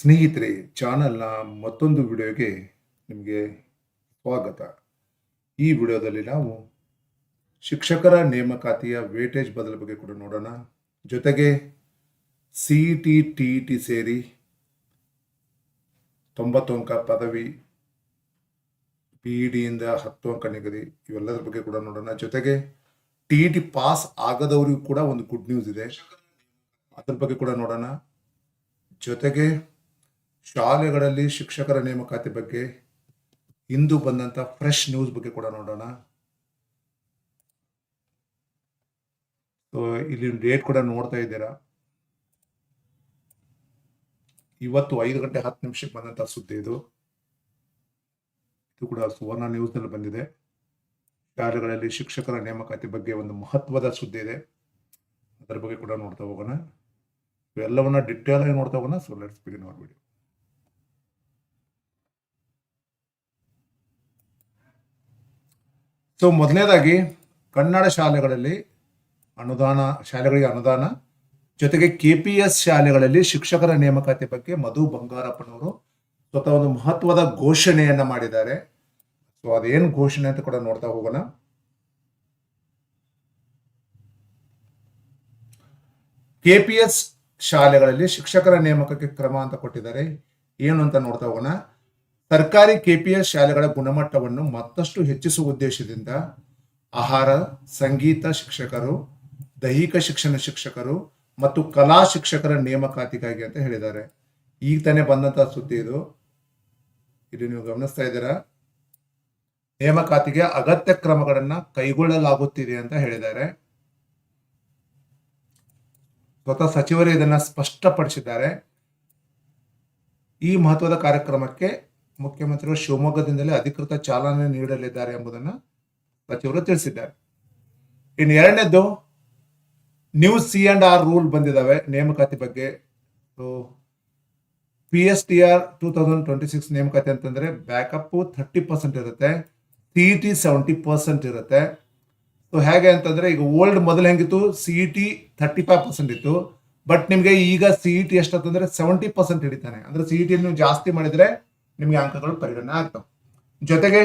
ಸ್ನೇಹಿತರೆ, ಚಾನಲ್ನ ಮತ್ತೊಂದು ವಿಡಿಯೋಗೆ ನಿಮಗೆ ಸ್ವಾಗತ. ಈ ವಿಡಿಯೋದಲ್ಲಿ ನಾವು ಶಿಕ್ಷಕರ ನೇಮಕಾತಿಯ ವೇಟೇಜ್ ಬದಲ ಬಗ್ಗೆ ಕೂಡ ನೋಡೋಣ. ಜೊತೆಗೆ ಸಿ ಟಿ ಟಿ ಟಿ ಸೇರಿ ತೊಂಬತ್ತು ಅಂಕ ಪದವಿ, ಪಿ ಇ ಡಿಯಿಂದ ಹತ್ತು ಅಂಕ ನಿಗದಿ, ಇವೆಲ್ಲದರ ಬಗ್ಗೆ ಕೂಡ ನೋಡೋಣ. ಜೊತೆಗೆ ಟಿ ಟಿ ಪಾಸ್ ಆಗದವರಿಗೂ ಕೂಡ ಒಂದು ಗುಡ್ ನ್ಯೂಸ್ ಇದೆ. ಅದ್ರ ಬಗ್ಗೆ ಕೂಡ ನೋಡೋಣ. ಜೊತೆಗೆ ಶಾಲೆಗಳಲ್ಲಿ ಶಿಕ್ಷಕರ ನೇಮಕಾತಿ ಬಗ್ಗೆ ಇಂದು ಬಂದಂತ ಫ್ರೆಶ್ ನ್ಯೂಸ್ ಬಗ್ಗೆ ಕೂಡ ನೋಡೋಣ. ಇಲ್ಲಿ ಡೇಟ್ ಕೂಡ ನೋಡ್ತಾ ಇದ್ದೀರಾ? ಇವತ್ತು ಐದು ಗಂಟೆ ಹತ್ತು ನಿಮಿಷಕ್ಕೆ ಬಂದಂತ ಸುದ್ದಿ ಇದು. ಇದು ಕೂಡ ಸುವರ್ಣ ನ್ಯೂಸ್ನಲ್ಲಿ ಬಂದಿದೆ. ಶಾಲೆಗಳಲ್ಲಿ ಶಿಕ್ಷಕರ ನೇಮಕಾತಿ ಬಗ್ಗೆ ಒಂದು ಮಹತ್ವದ ಸುದ್ದಿ ಇದೆ. ಅದರ ಬಗ್ಗೆ ಕೂಡ ನೋಡ್ತಾ ಹೋಗೋಣ. ಇವೆಲ್ಲವನ್ನ ಡಿಟೇಲ್ ಆಗಿ ನೋಡ್ತಾ ಹೋಗೋಣ. So let's begin our so ಮೊದಲನೇದಾಗಿ ಕನ್ನಡ ಶಾಲೆಗಳಲ್ಲಿ ಅನುದಾನ, ಶಾಲೆಗಳಿಗೆ ಅನುದಾನ, ಜೊತೆಗೆ ಕೆ ಪಿ ಎಸ್ ಶಾಲೆಗಳಲ್ಲಿ ಶಿಕ್ಷಕರ ನೇಮಕಾತಿ ಬಗ್ಗೆ ಮಧು ಬಂಗಾರಪ್ಪನವರು ಸ್ವತಃ ಒಂದು ಮಹತ್ವದ ಘೋಷಣೆಯನ್ನ ಮಾಡಿದ್ದಾರೆ. ಸೊ ಅದೇನು ಘೋಷಣೆ ಅಂತ ಕೂಡ ನೋಡ್ತಾ ಹೋಗೋಣ. ಕೆ ಪಿ ಎಸ್ ಶಾಲೆಗಳಲ್ಲಿ ಶಿಕ್ಷಕರ ನೇಮಕಕ್ಕೆ ಕ್ರಮ ಅಂತ ಕೊಟ್ಟಿದ್ದಾರೆ. ಏನು ಅಂತ ನೋಡ್ತಾ ಹೋಗೋಣ. ಸರ್ಕಾರಿ ಕೆಪಿಎಸ್ ಶಾಲೆಗಳ ಗುಣಮಟ್ಟವನ್ನು ಮತ್ತಷ್ಟು ಹೆಚ್ಚಿಸುವ ಉದ್ದೇಶದಿಂದ ಆಹಾರ, ಸಂಗೀತ ಶಿಕ್ಷಕರು, ದೈಹಿಕ ಶಿಕ್ಷಣ ಶಿಕ್ಷಕರು ಮತ್ತು ಕಲಾ ಶಿಕ್ಷಕರ ನೇಮಕಾತಿಗಾಗಿ ಅಂತ ಹೇಳಿದ್ದಾರೆ. ಈಗ ತಾನೇ ಬಂದಂತ ಸುದ್ದಿ ಇದು. ಇಲ್ಲಿ ನೀವು ಗಮನಿಸ್ತಾ ಇದ್ದೀರಾ? ನೇಮಕಾತಿಗೆ ಅಗತ್ಯ ಕ್ರಮಗಳನ್ನ ಕೈಗೊಳ್ಳಲಾಗುತ್ತಿದೆ ಅಂತ ಹೇಳಿದ್ದಾರೆ. ಸ್ವತಃ ಸಚಿವರು ಇದನ್ನ ಸ್ಪಷ್ಟಪಡಿಸಿದ್ದಾರೆ. ಈ ಮಹತ್ವದ ಕಾರ್ಯಕ್ರಮಕ್ಕೆ ಮುಖ್ಯಮಂತ್ರಿಗಳು ಶಿವಮೊಗ್ಗದಿಂದಲೇ ಅಧಿಕೃತ ಚಾಲನೆ ನೀಡಲಿದ್ದಾರೆ ಎಂಬುದನ್ನು ಸಚಿವರು ತಿಳಿಸಿದ್ದಾರೆ. ಇನ್ನು ಎರಡನೇದ್ದು new C and R rule ಬಂದಿದ್ದಾವೆ. ನೇಮಕಾತಿ ಬಗ್ಗೆ. P S T R two thousand twenty six ನೇಮಕಾತಿ ಅಂತಂದ್ರೆ ಬ್ಯಾಕಪ್ ಥರ್ಟಿ ಪರ್ಸೆಂಟ್ ಇರುತ್ತೆ C E T seventy percent ಇರುತ್ತೆ. ಸೊ ಹೇಗೆ ಅಂತಂದ್ರೆ ಈಗ ಓಲ್ಡ್ ಮೊದಲು ಹೆಂಗಿತ್ತು? C E T thirty five percent ಇತ್ತು. ಬಟ್ ನಿಮಗೆ ಈಗ ಸಿ ಇ ಟಿ ಎಷ್ಟಂತಂದ್ರೆ ಸೆವೆಂಟಿ ಪರ್ಸೆಂಟ್ ಹಿಡಿತಾನೆ. ಅಂದ್ರೆ ಸಿ ಇ ಟಿ ನೀವು ಜಾಸ್ತಿ ಮಾಡಿದ್ರೆ ನಿಮಗೆ ಅಂಕಗಳು ಪರಿಗಣನೆ ಆಗ್ತವೆ. ಜೊತೆಗೆ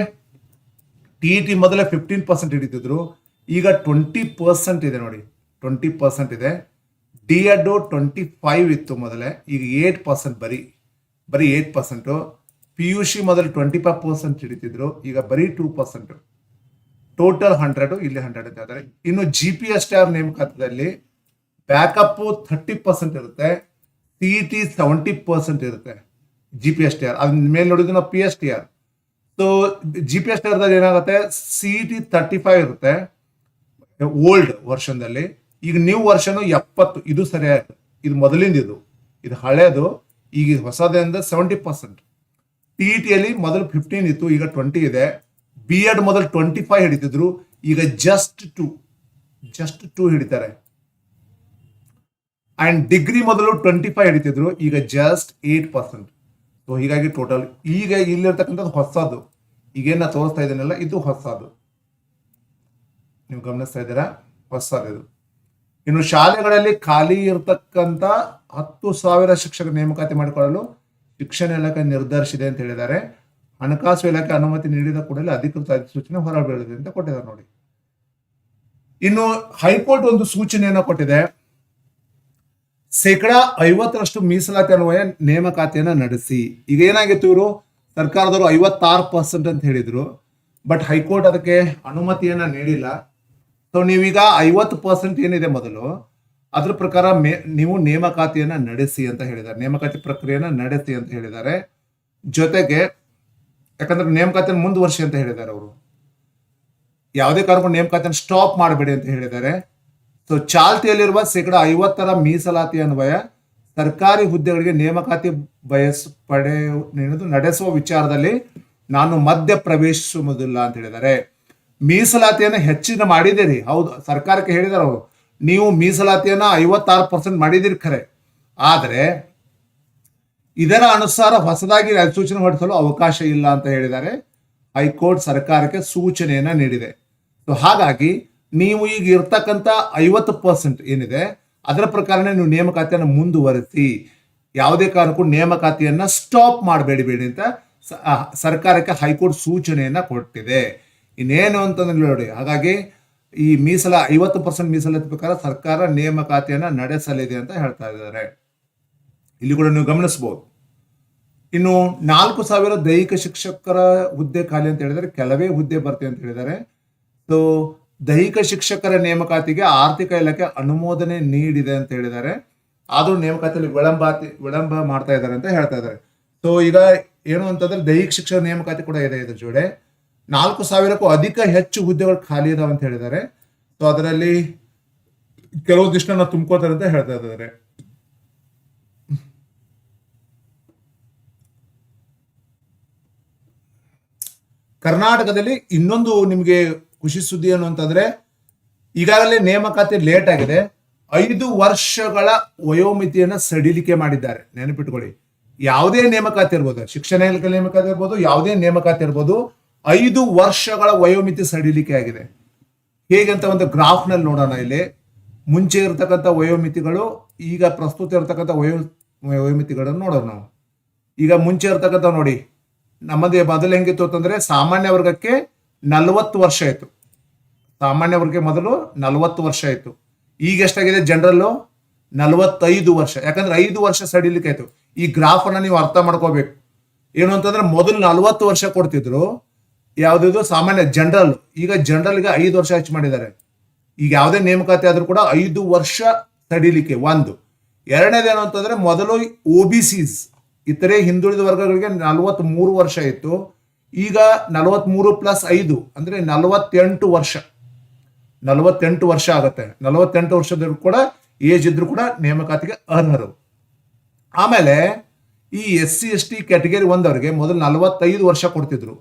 ಟಿ ಇ ಟಿ ಮೊದಲೇ ಫಿಫ್ಟೀನ್ ಪರ್ಸೆಂಟ್ ಹಿಡಿತಿದ್ರು, ಈಗ ಟ್ವೆಂಟಿ ಪರ್ಸೆಂಟ್ ಇದೆ ನೋಡಿ. ಟ್ವೆಂಟಿ ಪರ್ಸೆಂಟ್ ಇದೆ. ಡಿ ಎಡ್ ಟ್ವೆಂಟಿ ಫೈವ್ ಇತ್ತು ಮೊದಲೇ, ಈಗ ಏಟ್ ಪರ್ಸೆಂಟ್ ಬರೀ ಬರೀ eight percent P U C ಮೊದಲು ಟ್ವೆಂಟಿ ಫೈವ್ ಪರ್ಸೆಂಟ್ ಹಿಡಿತಿದ್ರು, ಈಗ ಬರೀ ಟೂ ಪರ್ಸೆಂಟು ಟೋಟಲ್ ಹಂಡ್ರೆಡು ಇಲ್ಲಿ ಹಂಡ್ರೆಡ್ ಅಂತ ಹೇಳ್ತಾರೆ ಇನ್ನು G P S T R ನೇಮಕಾತದಲ್ಲಿ backup thirty percent ಇರುತ್ತೆ C E T seventy percent ಇರುತ್ತೆ. G P S T R ಅದ್ರ ಮೇಲೆ ನೋಡಿದ್ರೆ ನಾವು P S T R so G P S T ಆರ್ದಾಗ ಏನಾಗುತ್ತೆ? ಸಿ ಟಿ ತರ್ಟಿ ಫೈವ್ ಇರುತ್ತೆ. Old ವರ್ಷನ್ದಲ್ಲಿ ಈಗ ನ್ಯೂ ವರ್ಷನ್ ಎಪ್ಪತ್ತು. ಇದು ಸರಿಯಾಗಿ ಇದು ಮೊದಲಿಂದ ಇದು. ಇದು ಹಳೆಯದು ಈಗ ಹೊಸದೇ ಹೊಸದಿಂದ ಸೆವೆಂಟಿ ಪರ್ಸೆಂಟ್ ಟಿ ಇ ಟಿಯಲ್ಲಿ ಮೊದಲು ಫಿಫ್ಟೀನ್ ಇತ್ತು. ಈಗ ಟ್ವೆಂಟಿ ಇದೆ. ಬಿ ಎಡ್ ಮೊದಲು ಟ್ವೆಂಟಿ ಫೈವ್ ಹಿಡಿತಿದ್ರು. ಈಗ ಜಸ್ಟ್ ಟು ಜಸ್ಟ್ ಟು ಹಿಡಿತಾರೆ. ಅಂಡ್ ಡಿಗ್ರಿ ಮೊದಲು ಟ್ವೆಂಟಿ ಫೈವ್ ಹಿಡಿತಿದ್ರು. ಈಗ ಜಸ್ಟ್ ಏಟ್ ಪರ್ಸೆಂಟ್ ಸೊ ಹೀಗಾಗಿ ಟೋಟಲ್ ಈಗ ಇಲ್ಲಿರ್ತಕ್ಕಂಥದ್ದು ಹೊಸದು. ಈಗೇನ ತೋರಿಸ್ತಾ ಇದ್ದೀನಲ್ಲ, ಇದು ಹೊಸದು. ನೀವು ಗಮನಿಸ್ತಾ ಇದ್ದೀರಾ? ಹೊಸದು ಇದು. ಇನ್ನು ಶಾಲೆಗಳಲ್ಲಿ ಖಾಲಿ ಇರತಕ್ಕಂಥ ಹತ್ತು ಸಾವಿರ ಶಿಕ್ಷಕ ನೇಮಕಾತಿ ಮಾಡಿಕೊಳ್ಳಲು ಶಿಕ್ಷಣ ಇಲಾಖೆ ನಿರ್ಧರಿಸಿದೆ ಅಂತ ಹೇಳಿದ್ದಾರೆ. ಹಣಕಾಸು ಇಲಾಖೆ ಅನುಮತಿ ನೀಡಿದ ಕೂಡಲೇ ಅಧಿಕೃತ ಅಧಿಸೂಚನೆ ಹೊರಬೀಳಿದೆ ಅಂತ ಕೊಟ್ಟಿದ್ದಾರೆ ನೋಡಿ. ಇನ್ನು ಹೈಕೋರ್ಟ್ ಒಂದು ಸೂಚನೆಯನ್ನು ಕೊಟ್ಟಿದೆ. ಶೇಕಡ ಐವತ್ತರಷ್ಟು ಮೀಸಲಾತಿ ಅನ್ವಯ ನೇಮಕಾತಿಯನ್ನು ನಡೆಸಿ. ಈಗ ಏನಾಗಿತ್ತು ಇವರು? ಸರ್ಕಾರದವರು ಐವತ್ತಾರು ಪರ್ಸೆಂಟ್ ಅಂತ ಹೇಳಿದ್ರು. ಬಟ್ ಹೈಕೋರ್ಟ್ ಅದಕ್ಕೆ ಅನುಮತಿಯನ್ನ ನೀಡಿಲ್ಲ. ಸೊ ನೀವೀಗ ಐವತ್ತು ಪರ್ಸೆಂಟ್ ಏನಿದೆ ಮೊದಲು, ಅದ್ರ ಪ್ರಕಾರ ಮೇ, ನೀವು ನೇಮಕಾತಿಯನ್ನ ನಡೆಸಿ ಅಂತ ಹೇಳಿದ್ದಾರೆ. ನೇಮಕಾತಿ ಪ್ರಕ್ರಿಯೆಯನ್ನ ನಡೆಸಿ ಅಂತ ಹೇಳಿದ್ದಾರೆ. ಜೊತೆಗೆ, ಯಾಕಂದ್ರೆ ನೇಮಕಾತಿಯನ್ನು ಮುಂದುವರ್ಸಿ ಅಂತ ಹೇಳಿದ್ದಾರೆ ಅವರು. ಯಾವುದೇ ಕಾರಣಕ್ಕೂ ನೇಮಕಾತಿಯನ್ನು ಸ್ಟಾಪ್ ಮಾಡಬೇಡಿ ಅಂತ ಹೇಳಿದ್ದಾರೆ. ಸೊ ಚಾಲ್ತಿಯಲ್ಲಿರುವ ಶೇಕಡ ಐವತ್ತರ ಮೀಸಲಾತಿ ಅನ್ವಯ ಸರ್ಕಾರಿ ಹುದ್ದೆಗಳಿಗೆ ನೇಮಕಾತಿ ಬಯಸ್ ಪಡೆ ನಡೆಸುವ ವಿಚಾರದಲ್ಲಿ ನಾನು ಮಧ್ಯ ಪ್ರವೇಶಿಸುವುದಿಲ್ಲ ಅಂತ ಹೇಳಿದ್ದಾರೆ. ಮೀಸಲಾತಿಯನ್ನು ಹೆಚ್ಚಿನ ಮಾಡಿದಿರಿ ಹೌದು, ಸರ್ಕಾರಕ್ಕೆ ಹೇಳಿದಾರೆ ಅವರು. ನೀವು ಮೀಸಲಾತಿಯನ್ನ ಐವತ್ತಾರು ಪರ್ಸೆಂಟ್ ಮಾಡಿದಿರಿ ಖರೆ. ಆದರೆ ಇದರ ಅನುಸಾರ ಹೊಸದಾಗಿ ಅಧಿಸೂಚನೆ ಹೊರಡಿಸಲು ಅವಕಾಶ ಇಲ್ಲ ಅಂತ ಹೇಳಿದ್ದಾರೆ. ಹೈಕೋರ್ಟ್ ಸರ್ಕಾರಕ್ಕೆ ಸೂಚನೆಯನ್ನ ನೀಡಿದೆ. ಸೊ ಹಾಗಾಗಿ ನೀವು ಈಗ ಇರ್ತಕ್ಕಂಥ ಐವತ್ತು ಪರ್ಸೆಂಟ್ ಏನಿದೆ, ಅದರ ಪ್ರಕಾರನೇ ನೀವು ನೇಮಕಾತಿಯನ್ನು ಮುಂದುವರಿಸಿ. ಯಾವುದೇ ಕಾರಣಕ್ಕೂ ನೇಮಕಾತಿಯನ್ನು ಸ್ಟಾಪ್ ಮಾಡಬೇಡಿ ಬೇಡಿ ಅಂತ ಸರ್ಕಾರಕ್ಕೆ ಹೈಕೋರ್ಟ್ ಸೂಚನೆಯನ್ನ ಕೊಟ್ಟಿದೆ. ಇನ್ನೇನು ಅಂತಂದ್ರೆ ನೋಡಿ, ಹಾಗಾಗಿ ಈ ಮೀಸಲ, ಐವತ್ತು ಪರ್ಸೆಂಟ್ ಮೀಸಲಾತಿ ಪ್ರಕಾರ ಸರ್ಕಾರ ನೇಮಕಾತಿಯನ್ನು ನಡೆಸಲಿದೆ ಅಂತ ಹೇಳ್ತಾ ಇದ್ದಾರೆ. ಇಲ್ಲಿ ಕೂಡ ನೀವು ಗಮನಿಸಬಹುದು ಇನ್ನು ನಾಲ್ಕು ಸಾವಿರ ದೈಹಿಕ ಶಿಕ್ಷಕರ ಹುದ್ದೆ ಖಾಲಿ ಅಂತ ಹೇಳಿದರೆ ಕೆಲವೇ ಹುದ್ದೆ ಬರ್ತೀವಿ ಅಂತ ಹೇಳಿದ್ದಾರೆ. ಸೊ ದೈಹಿಕ ಶಿಕ್ಷಕರ ನೇಮಕಾತಿಗೆ ಆರ್ಥಿಕ ಇಲಾಖೆ ಅನುಮೋದನೆ ನೀಡಿದೆ ಅಂತ ಹೇಳಿದ್ದಾರೆ. ಆದ್ರೂ ನೇಮಕಾತಿಯಲ್ಲಿ ವಿಳಂಬ ವಿಳಂಬ ಮಾಡ್ತಾ ಇದ್ದಾರೆ ಅಂತ ಹೇಳ್ತಾ ಇದ್ದಾರೆ. ಸೊ ಈಗ ಏನು ಅಂತಂದ್ರೆ ದೈಹಿಕ ಶಿಕ್ಷಕ ನೇಮಕಾತಿ ಕೂಡ ಇದೆ ಇದ್ರ ಜೋಡೆ. ನಾಲ್ಕು ಸಾವಿರಕ್ಕೂ ಅಧಿಕ ಹೆಚ್ಚು ಹುದ್ದೆಗಳು ಖಾಲಿ ಇದಾವೆ ಅಂತ ಹೇಳಿದ್ದಾರೆ. ಸೊ ಅದರಲ್ಲಿ ಕೆಲವೊಂದಿಷ್ಟನ್ನ ತುಂಬ್ಕೋತಾರೆ ಅಂತ ಹೇಳ್ತಾ ಇದ್ದಾರೆ. ಕರ್ನಾಟಕದಲ್ಲಿ ಇನ್ನೊಂದು ನಿಮಗೆ ಖುಷಿ ಸುದ್ದಿ ಏನು ಅಂತಂದ್ರೆ ಈಗಾಗಲೇ ನೇಮಕಾತಿ ಲೇಟ್ ಆಗಿದೆ. ಐದು ವರ್ಷಗಳ ವಯೋಮಿತಿಯನ್ನು ಸಡಿಲಿಕೆ ಮಾಡಿದ್ದಾರೆ. ನೆನಪಿಟ್ಕೊಳ್ಳಿ. ಯಾವುದೇ ನೇಮಕಾತಿ ಇರ್ಬೋದು. ಶಿಕ್ಷಣ ಇಲಾಖೆ ನೇಮಕಾತಿ ಇರ್ಬೋದು, ಯಾವುದೇ ನೇಮಕಾತಿ ಇರ್ಬೋದು, ಐದು ವರ್ಷಗಳ ವಯೋಮಿತಿ ಸಡಿಲಿಕೆ ಆಗಿದೆ. ಹೇಗಂತ ಒಂದು ಗ್ರಾಫ್ನಲ್ಲಿ ನೋಡೋಣ ಇಲ್ಲಿ. ಮುಂಚೆ ಇರತಕ್ಕಂಥ ವಯೋಮಿತಿಗಳು, ಈಗ ಪ್ರಸ್ತುತ ಇರತಕ್ಕಂಥ ವಯೋ, ವಯೋಮಿತಿಗಳನ್ನು ನೋಡೋಣ ನಾವು. ಈಗ ಮುಂಚೆ ಇರ್ತಕ್ಕಂಥ ನೋಡಿ, ನಮ್ಮದೇ ಮೊದಲು ಹೆಂಗಿತ್ತು ಅಂತಂದ್ರೆ ಸಾಮಾನ್ಯ ವರ್ಗಕ್ಕೆ ನಲವತ್ತು ವರ್ಷ ಆಯ್ತು. ಸಾಮಾನ್ಯವರಿಗೆ ಮೊದಲು ನಲವತ್ತು ವರ್ಷ ಆಯ್ತು. ಈಗ ಎಷ್ಟಾಗಿದೆ? ಜನರಲ್ಲು ನಲವತ್ತೈದು ವರ್ಷ. ಯಾಕಂದ್ರೆ ಐದು ವರ್ಷ ಸಡಿಲಿಕ್ಕೆ ಆಯ್ತು. ಈ ಗ್ರಾಫ್ ಅನ್ನ ನೀವು ಅರ್ಥ ಮಾಡ್ಕೋಬೇಕು. ಏನು ಅಂತಂದ್ರೆ ಮೊದಲು ನಲವತ್ತು ವರ್ಷ ಕೊಡ್ತಿದ್ರು. ಯಾವ್ದು ಸಾಮಾನ್ಯ ಜನರಲ್ ಈಗ ಜನರಲ್ಗೆ ಐದು ವರ್ಷ ಹೆಚ್ಚು ಮಾಡಿದ್ದಾರೆ. ಈಗ ಯಾವುದೇ ನೇಮಕಾತಿ ಆದ್ರೂ ಕೂಡ ಐದು ವರ್ಷ ತಡಿಲಿಕ್ಕೆ ಒಂದು. ಎರಡನೇದೇನು ಅಂತಂದ್ರೆ ಮೊದಲು ಒ ಬಿ ಸಿಸ್ ಇತರೆ ಹಿಂದುಳಿದ ವರ್ಗಗಳಿಗೆ ನಲವತ್ತ್ ಮೂರು ವರ್ಷ ಇತ್ತು ಈಗ ನಲವತ್ಮೂರು ಪ್ಲಸ್ ಐದು ಅಂದ್ರೆ ನಲವತ್ತೆಂಟು ವರ್ಷ. ನಲವತ್ತೆಂಟು ವರ್ಷ ಆಗುತ್ತೆ. ನಲವತ್ತೆಂಟು ವರ್ಷದವರು ಕೂಡ ಏಜ್ ಇದ್ರು ಕೂಡ ನೇಮಕಾತಿಗೆ ಅರ್ಹರು. ಆಮೇಲೆ ಈ S C S T category ಒಂದವ್ರಿಗೆ ಮೊದಲು ನಲವತ್ತೈದು ವರ್ಷ ಕೊಡ್ತಿದ್ರು.